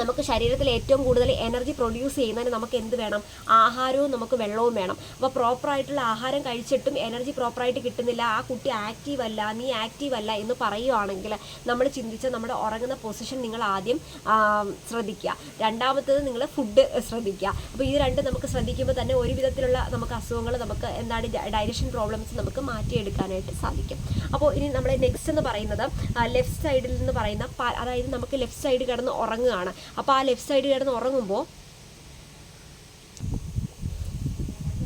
നമുക്ക് ശരീരത്തിൽ ഏറ്റവും കൂടുതൽ എനർജി പ്രൊഡ്യൂസ് ചെയ്യുന്നതിന് നമുക്ക് എന്ത് വേണം? ആഹാരവും നമുക്ക് വെള്ളവും വേണം. അപ്പോൾ പ്രോപ്പറായിട്ടുള്ള ആഹാരം കഴിച്ചിട്ടും എനർജി പ്രോപ്പറായിട്ട് കിട്ടുന്നില്ല. ആ കുട്ടി ആക്റ്റീവ് അല്ല നീ ആക്റ്റീവ് അല്ല എന്ന് പറയുവാണെങ്കിൽ നമ്മൾ ചിന്തിച്ച നമ്മുടെ ഉറങ്ങുന്ന പൊസിഷൻ നിങ്ങൾ ആദ്യം ശ്രദ്ധിക്കുക. രണ്ടാമത്തത് നിങ്ങൾ ഫുഡ് ശ്രദ്ധിക്കുക. അപ്പോൾ ഇത് രണ്ട് നമുക്ക് ശ്രദ്ധിക്കുമ്പോൾ തന്നെ ഒരു വിധത്തിലുള്ള നമുക്ക് അസുഖങ്ങൾ നമുക്ക് എന്താണ് ഡൈജഷൻ പ്രോബ്ലംസ് നമുക്ക് മാറ്റിയെടുക്കാനായിട്ട് സാധിക്കും. അപ്പോൾ ഇനി നമ്മളെ നെക്സ്റ്റ് എന്ന് പറയുന്നത് ലെഫ്റ്റ് സൈഡിൽ നിന്ന് പറയുന്ന അതായത് നമുക്ക് ലെഫ്റ്റ് സൈഡ് കിടന്ന് ഉറങ്ങുകയാണ്. അപ്പോൾ ആ ലെഫ്റ്റ് സൈഡ് കിടന്ന് ഉറങ്ങുമ്പോൾ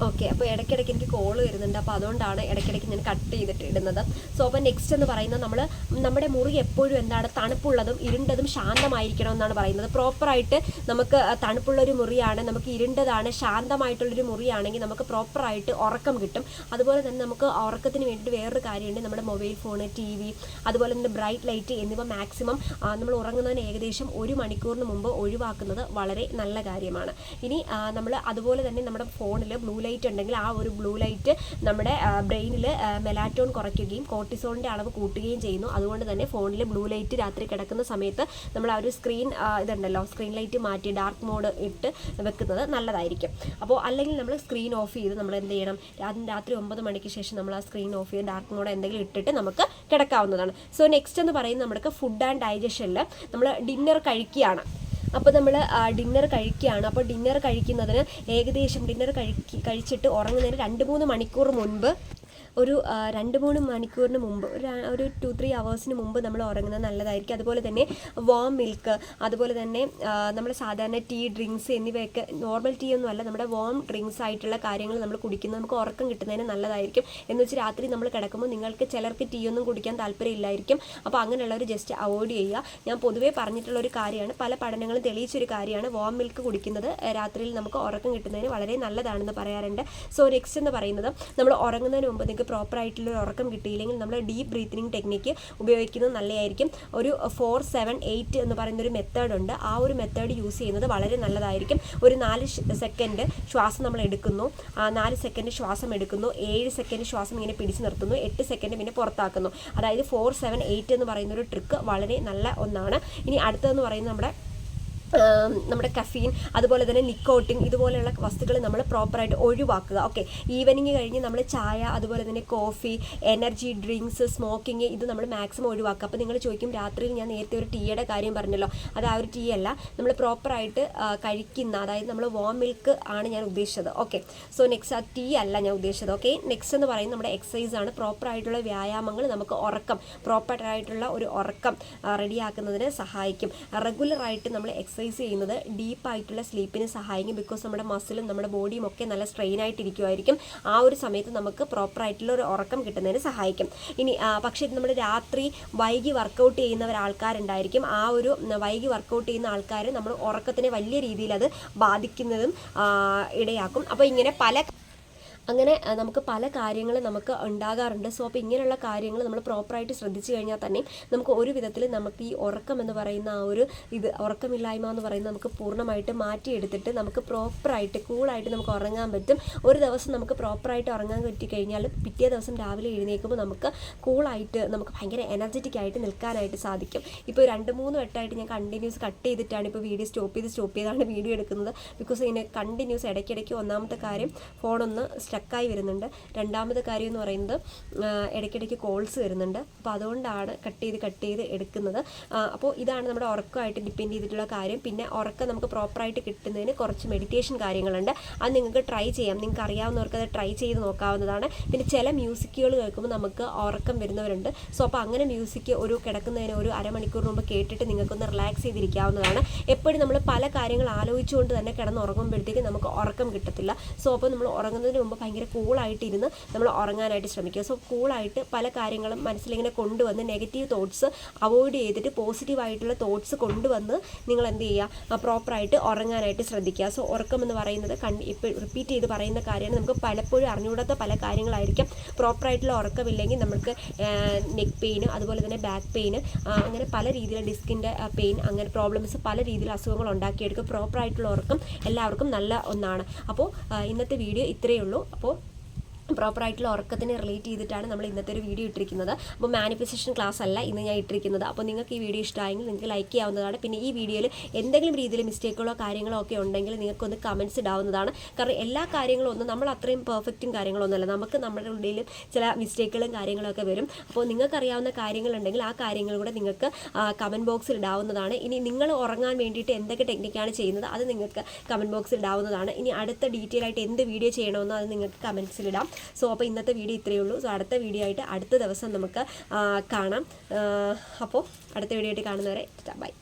ഓക്കെ അപ്പോൾ ഇടയ്ക്കിടയ്ക്ക് എനിക്ക് കോൾ വരുന്നുണ്ട്. അപ്പോൾ അതുകൊണ്ടാണ് ഇടയ്ക്കിടയ്ക്ക് ഞാൻ കട്ട് ചെയ്തിട്ട് ഇടുന്നത്. സോ അപ്പോൾ നെക്സ്റ്റ് എന്ന് പറയുന്നത് നമ്മൾ നമ്മുടെ മുറി എപ്പോഴും എന്താണ്? തണുപ്പുള്ളതും ഇരുണ്ടതും ശാന്തമായിരിക്കണം എന്നാണ് പറയുന്നത് പ്രോപ്പറായിട്ട് നമുക്ക് തണുപ്പുള്ള ഒരു മുറിയാണ് നമുക്ക് ഇരുണ്ടതാണ് ശാന്തമായിട്ടുള്ളൊരു മുറിയാണെങ്കിൽ നമുക്ക് പ്രോപ്പറായിട്ട് ഉറക്കം കിട്ടും. അതുപോലെ തന്നെ നമുക്ക് ഉറക്കത്തിന് വേണ്ടിയിട്ട് വേറൊരു കാര്യമുണ്ട്. നമ്മുടെ മൊബൈൽ ഫോൺ ടി വി അതുപോലെ തന്നെ ബ്രൈറ്റ് ലൈറ്റ് എന്നിവ മാക്സിമം നമ്മൾ ഉറങ്ങുന്നതിന് ഏകദേശം ഒരു മണിക്കൂറിന് മുമ്പ് ഒഴിവാക്കുന്നത് വളരെ നല്ല കാര്യമാണ്. ഇനി നമ്മൾ അതുപോലെ തന്നെ നമ്മുടെ ഫോണിൽ ബ്ലൂ ലൈറ്റ് ഉണ്ടെങ്കിൽ ആ ഒരു ബ്ലൂ ലൈറ്റ് നമ്മുടെ ബ്രെയിനിൽ മെലാറ്റോൺ കുറയ്ക്കുകയും കോർട്ടിസോണിന്റെ അളവ് കൂട്ടുകയും ചെയ്യുന്നു. അതുകൊണ്ട് തന്നെ ഫോണിൽ ബ്ലൂ ലൈറ്റ് രാത്രി കിടക്കുന്ന സമയത്ത് നമ്മൾ ആ ഒരു സ്ക്രീൻ ഇതുണ്ടല്ലോ സ്ക്രീൻ ലൈറ്റ് മാറ്റി ഡാർക്ക് മോഡ് ഇട്ട് വെക്കുന്നത് നല്ലതായിരിക്കും. അപ്പോൾ അല്ലെങ്കിൽ നമ്മൾ സ്ക്രീൻ ഓഫ് ചെയ്ത് നമ്മൾ എന്ത് ചെയ്യണം? രാത്രി ഒമ്പത് മണിക്ക് ശേഷം നമ്മൾ ആ സ്ക്രീൻ ഓഫ് ചെയ്ത് ഡാർക്ക് മോഡ് എന്തെങ്കിലും ഇട്ടിട്ട് നമുക്ക് കിടക്കാവുന്നതാണ്. സോ നെക്സ്റ്റ് എന്ന് പറയുന്നത് നമ്മൾക്ക് ഫുഡ് ആൻഡ് ഡൈജഷനിൽ നമ്മൾ ഡിന്നർ കഴിക്കുകയാണ്. അപ്പോൾ നമ്മൾ ഡിന്നർ കഴിക്കുകയാണ്. അപ്പോൾ ഡിന്നർ കഴിക്കുന്നതിന് ഏകദേശം ഡിന്നർ കഴിക്ക് കഴിച്ചിട്ട് ഉറങ്ങുന്നതിന് രണ്ട് മൂന്ന് മണിക്കൂർ മുൻപ് ഒരു രണ്ട് മൂന്ന് മണിക്കൂറിന് മുമ്പ് ഒരു ടു ത്രീ അവേഴ്സിന് മുമ്പ് നമ്മൾ ഉറങ്ങുന്നത് നല്ലതായിരിക്കും. അതുപോലെ തന്നെ വാം മിൽക്ക് അതുപോലെ തന്നെ നമ്മൾ സാധാരണ ടീ ഡ്രിങ്ക്സ് എന്നിവയൊക്കെ നോർമൽ ടീ ഒന്നും അല്ല നമ്മുടെ വാം ഡ്രിങ്ക്സ് ആയിട്ടുള്ള കാര്യങ്ങൾ നമ്മൾ കുടിക്കുന്നത് നമുക്ക് ഉറക്കം കിട്ടുന്നതിന് നല്ലതായിരിക്കും. എന്ന് വെച്ച് രാത്രി നമ്മൾ കിടക്കുമ്പോൾ നിങ്ങൾക്ക് ചിലർക്ക് ടീ ഒന്നും കുടിക്കാൻ താല്പര്യമില്ലായിരിക്കും. അപ്പോൾ അങ്ങനെയുള്ളവർ ജസ്റ്റ് അവോയ്ഡ് ചെയ്യുക. ഞാൻ പൊതുവേ പറഞ്ഞിട്ടുള്ള ഒരു കാര്യമാണ് പല പഠനങ്ങളും തെളിയിച്ചൊരു കാര്യമാണ് വാം മിൽക്ക് കുടിക്കുന്നത് രാത്രിയിൽ നമുക്ക് ഉറക്കം കിട്ടുന്നതിന് വളരെ നല്ലതാണെന്ന് പറയാറുണ്ട്. സോ നെക്സ്റ്റ് എന്ന് പറയുന്നത് നമ്മൾ ഉറങ്ങുന്നതിന് മുമ്പ് നിങ്ങൾക്ക് പ്രോപ്പർ ആയിട്ടുള്ള ഉറക്കം കിട്ടിയില്ലെങ്കിൽ നമ്മൾ ഡീപ്പ് ബ്രീത്തിങ് ടെക്നിക്ക് ഉപയോഗിക്കുന്നത് നല്ലതായിരിക്കും. ഒരു ഫോർ സെവൻ എയ്റ്റ് എന്ന് പറയുന്ന ഒരു മെത്തേഡ് ഉണ്ട്. ആ ഒരു മെത്തേഡ് യൂസ് ചെയ്യുന്നത് വളരെ നല്ലതായിരിക്കും. ഒരു നാല് സെക്കൻഡ് ശ്വാസം നമ്മൾ എടുക്കുന്നു. നാല് സെക്കൻഡ് ശ്വാസം എടുക്കുന്നു. ഏഴ് സെക്കൻഡ് ശ്വാസം ഇങ്ങനെ പിടിച്ചു നിർത്തുന്നു. എട്ട് സെക്കൻഡ് പിന്നെ പുറത്താക്കുന്നു. അതായത് ഫോർ സെവൻ എയ്റ്റ് എന്ന് പറയുന്ന ഒരു ട്രിക്ക് വളരെ നല്ല ഒന്നാണ്. ഇനി അടുത്തതെന്ന് പറയുന്നത് നമ്മുടെ നമ്മുടെ കഫീൻ അതുപോലെ തന്നെ നിക്കോട്ടിൻ ഇതുപോലെയുള്ള വസ്തുക്കൾ നമ്മൾ പ്രോപ്പറായിട്ട് ഒഴിവാക്കുക. ഓക്കെ ഈവനിങ് കഴിഞ്ഞ് നമ്മൾ ചായ അതുപോലെ തന്നെ കോഫി എനർജി ഡ്രിങ്ക്സ് സ്മോക്കിങ് ഇത് നമ്മൾ മാക്സിമം ഒഴിവാക്കുക. അപ്പോൾ നിങ്ങൾ ചോദിക്കും രാത്രിയിൽ ഞാൻ നേരത്തെ ഒരു ടീയുടെ കാര്യം പറഞ്ഞല്ലോ. അത് ആ ഒരു ടീ അല്ല നമ്മൾ പ്രോപ്പറായിട്ട് കഴിക്കുന്ന അതായത് നമ്മൾ വോം മിൽക്ക് ആണ് ഞാൻ ഉദ്ദേശിച്ചത്. ഓക്കെ സോ നെക്സ്റ്റ് ആ ടീ അല്ല ഞാൻ ഉദ്ദേശിച്ചത്. ഓക്കെ നെക്സ്റ്റ് എന്ന് പറയുന്നത് നമ്മുടെ എക്സസൈസ് ആണ്. പ്രോപ്പറായിട്ടുള്ള വ്യായാമങ്ങൾ നമുക്ക് ഉറക്കം പ്രോപ്പറായിട്ടുള്ള ഒരു ഉറക്കം റെഡിയാക്കുന്നതിന് സഹായിക്കും. റെഗുലറായിട്ട് നമ്മൾ എക്സസൈസ് ചെയ്യുന്നത് ഡീപ്പായിട്ടുള്ള സ്ലീപ്പിന് സഹായിക്കും ബിക്കോസ് നമ്മുടെ മസിലും നമ്മുടെ ബോഡിയും ഒക്കെ നല്ല സ്ട്രെയിൻ ആയിട്ടിരിക്കുമായിരിക്കും ആ ഒരു സമയത്ത് നമുക്ക് പ്രോപ്പറായിട്ടുള്ള ഒരു ഉറക്കം കിട്ടുന്നതിന് സഹായിക്കും. ഇനി പക്ഷേ നമ്മൾ രാത്രി വൈകി വർക്കൗട്ട് ചെയ്യുന്നവർ ആൾക്കാരുണ്ടായിരിക്കും. ആ ഒരു വൈകി വർക്കൗട്ട് ചെയ്യുന്ന ആൾക്കാർ നമ്മൾ ഉറക്കത്തിനെ വലിയ രീതിയിൽ അത് ബാധിക്കുന്നതും ഇടയാക്കും. അപ്പോൾ ഇങ്ങനെ പല അങ്ങനെ നമുക്ക് പല കാര്യങ്ങൾ നമുക്ക് ഉണ്ടാകാറുണ്ട്. സോ അപ്പോൾ ഇങ്ങനെയുള്ള കാര്യങ്ങൾ നമ്മൾ പ്രോപ്പറായിട്ട് ശ്രദ്ധിച്ചു കഴിഞ്ഞാൽ തന്നെ നമുക്ക് ഒരു വിധത്തിൽ നമുക്ക് ഈ ഉറക്കം എന്ന് പറയുന്ന ആ ഒരു ഇത് ഉറക്കമില്ലായ്മ എന്ന് പറയുന്നത് നമുക്ക് പൂർണമായിട്ട് മാറ്റിയെടുത്തിട്ട് നമുക്ക് പ്രോപ്പറായിട്ട് കൂളായിട്ട് നമുക്ക് ഉറങ്ങാൻ പറ്റും. ഒരു ദിവസം നമുക്ക് പ്രോപ്പറായിട്ട് ഉറങ്ങാൻ പറ്റി കഴിഞ്ഞാൽ പിറ്റേ ദിവസം രാവിലെ എഴുന്നേൽക്കുമ്പോൾ നമുക്ക് കൂളായിട്ട് നമുക്ക് ഭയങ്കര എനർജറ്റിക് ആയിട്ട് നിൽക്കാനായിട്ട് സാധിക്കും. ഇപ്പോൾ രണ്ട് മൂന്ന് വട്ടമായിട്ട് ഞാൻ കണ്ടിന്യൂസ് കട്ട് ചെയ്തിട്ടാണ് ഇപ്പോൾ വീഡിയോ സ്റ്റോപ്പ് ചെയ്ത് സ്റ്റോപ്പ് ചെയ്താണ് വീഡിയോ എടുക്കുന്നത്. ബിക്കോസ് ഇതിനെ കണ്ടിന്യൂസ് ഇടയ്ക്കിടയ്ക്ക് ഒന്നാമത്തെ കാര്യം ഫോണൊന്ന് സ്റ്റക്കായി വരുന്നുണ്ട്. രണ്ടാമത് കാര്യം എന്ന് പറയുന്നത് ഇടയ്ക്കിടയ്ക്ക് കോൾസ് വരുന്നുണ്ട്. അപ്പോൾ അതുകൊണ്ടാണ് കട്ട് ചെയ്ത് കട്ട് ചെയ്ത് എടുക്കുന്നത്. അപ്പോൾ ഇതാണ് നമ്മുടെ ഉറക്കമായിട്ട് ഡിപ്പെൻഡ് ചെയ്തിട്ടുള്ള കാര്യം. പിന്നെ ഉറക്കം നമുക്ക് പ്രോപ്പറായിട്ട് കിട്ടുന്നതിന് കുറച്ച് മെഡിറ്റേഷൻ കാര്യങ്ങളുണ്ട്. അത് നിങ്ങൾക്ക് ട്രൈ ചെയ്യാം. നിങ്ങൾക്ക് അറിയാവുന്നവർക്ക് അത് ട്രൈ ചെയ്ത് നോക്കാവുന്നതാണ്. പിന്നെ ചില മ്യൂസിക്കുകൾ കേൾക്കുമ്പോൾ നമുക്ക് ഉറക്കം വരുന്നവരുണ്ട്. സോ അപ്പോൾ അങ്ങനെ മ്യൂസിക് ഒരു കിടക്കുന്നതിന് ഒരു അരമണിക്കൂർ മുമ്പ് കേട്ടിട്ട് നിങ്ങൾക്കൊന്ന് റിലാക്സ് ചെയ്തിരിക്കാവുന്നതാണ്. എപ്പോഴും നമ്മൾ പല കാര്യങ്ങൾ ആലോചിച്ചുകൊണ്ട് തന്നെ കിടന്ന് ഉറങ്ങുമ്പോഴത്തേക്ക് നമുക്ക് ഉറക്കം കിട്ടത്തില്ല. സോ അപ്പോൾ നമ്മൾ ഉറങ്ങുന്നതിന് മുമ്പ് ഭയങ്കര കൂളായിട്ടിരുന്ന് നമ്മൾ ഉറങ്ങാനായിട്ട് ശ്രമിക്കുക. സോ കൂളായിട്ട് പല കാര്യങ്ങളും മനസ്സിലിങ്ങനെ കൊണ്ടുവന്ന് നെഗറ്റീവ് തോട്ട്സ് അവോയ്ഡ് ചെയ്തിട്ട് പോസിറ്റീവായിട്ടുള്ള തോട്ട്സ് കൊണ്ടുവന്ന് നിങ്ങൾ എന്ത് ചെയ്യുക? പ്രോപ്പറായിട്ട് ഉറങ്ങാനായിട്ട് ശ്രദ്ധിക്കുക. സോ ഉറക്കം എന്ന് പറയുന്നത് കണ്ട് ഇപ്പോൾ റിപ്പീറ്റ് ചെയ്ത് പറയുന്ന കാര്യമാണ്. നമുക്ക് പലപ്പോഴും അറിഞ്ഞുകൂടാത്ത പല കാര്യങ്ങളായിരിക്കും. പ്രോപ്പറായിട്ടുള്ള ഉറക്കമില്ലെങ്കിൽ നമുക്ക് നെക്ക് പെയിന് അതുപോലെ തന്നെ ബാക്ക് പെയിന് അങ്ങനെ പല രീതിയിലുള്ള ഡിസ്കിന്റെ പെയിൻ അങ്ങനെ പ്രോബ്ലംസ് പല രീതിയിൽ അസുഖങ്ങൾ ഉണ്ടാക്കിയെടുക്കും. പ്രോപ്പറായിട്ടുള്ള ഉറക്കം എല്ലാവർക്കും നല്ല ഒന്നാണ്. അപ്പോൾ ഇന്നത്തെ വീഡിയോ ഇത്രയേ ഉള്ളൂ. അപ്പോൾ പ്രോപ്പറായിട്ടുള്ള ഉറക്കത്തിന് റിലേറ്റ് ചെയ്തിട്ടാണ് നമ്മൾ ഇന്നത്തെ ഒരു വീഡിയോ ഇട്ടിരിക്കുന്നത്. അപ്പോൾ മാനിഫെസ്റ്റേഷൻ ക്ലാസ് അല്ല ഇന്ന് ഞാൻ ഇട്ടിരിക്കുന്നത്. അപ്പോൾ നിങ്ങൾക്ക് ഈ വീഡിയോ ഇഷ്ടമായെങ്കിൽ നിങ്ങൾക്ക് ലൈക്ക് ചെയ്യാവുന്നതാണ്. പിന്നെ ഈ വീഡിയോയിൽ എന്തെങ്കിലും രീതിയിൽ മിസ്റ്റേക്കുകളോ കാര്യങ്ങളോ ഒക്കെ ഉണ്ടെങ്കിൽ നിങ്ങൾക്കൊന്ന് കമൻസ് ഇടാവുന്നതാണ്. കാരണം എല്ലാ കാര്യങ്ങളും ഒന്നും നമ്മൾ അത്രയും പെർഫെക്റ്റും കാര്യങ്ങളൊന്നുമല്ല നമുക്ക് നമ്മുടെ ഉള്ളിൽ ചില മിസ്റ്റേക്കുകളും കാര്യങ്ങളൊക്കെ വരും. അപ്പോൾ നിങ്ങൾക്കറിയാവുന്ന കാര്യങ്ങളുണ്ടെങ്കിൽ ആ കാര്യങ്ങൾ കൂടെ നിങ്ങൾക്ക് കമന്റ് ബോക്സിൽ ഇടാവുന്നതാണ്. ഇനി നിങ്ങൾ ഉറങ്ങാൻ വേണ്ടിയിട്ട് എന്തൊക്കെ ടെക്നിക്കാണ് ചെയ്യുന്നത്? അത് നിങ്ങൾക്ക് കമന്റ് ബോക്സിൽ ഇടാവുന്നതാണ്. ഇനി അടുത്ത ഡീറ്റെയിൽ ആയിട്ട് എന്ത് വീഡിയോ ചെയ്യണമെന്ന് അത് നിങ്ങൾക്ക് കമൻസിലിടാം സോ അപ്പോൾ ഇന്നത്തെ വീഡിയോ ഇത്രയേ ഉള്ളൂ. സോ അടുത്ത വീഡിയോ ആയിട്ട് അടുത്ത ദിവസം നമുക്ക് കാണാം. അപ്പോൾ അടുത്ത വീഡിയോ ആയിട്ട് കാണുന്നവരെ ബൈ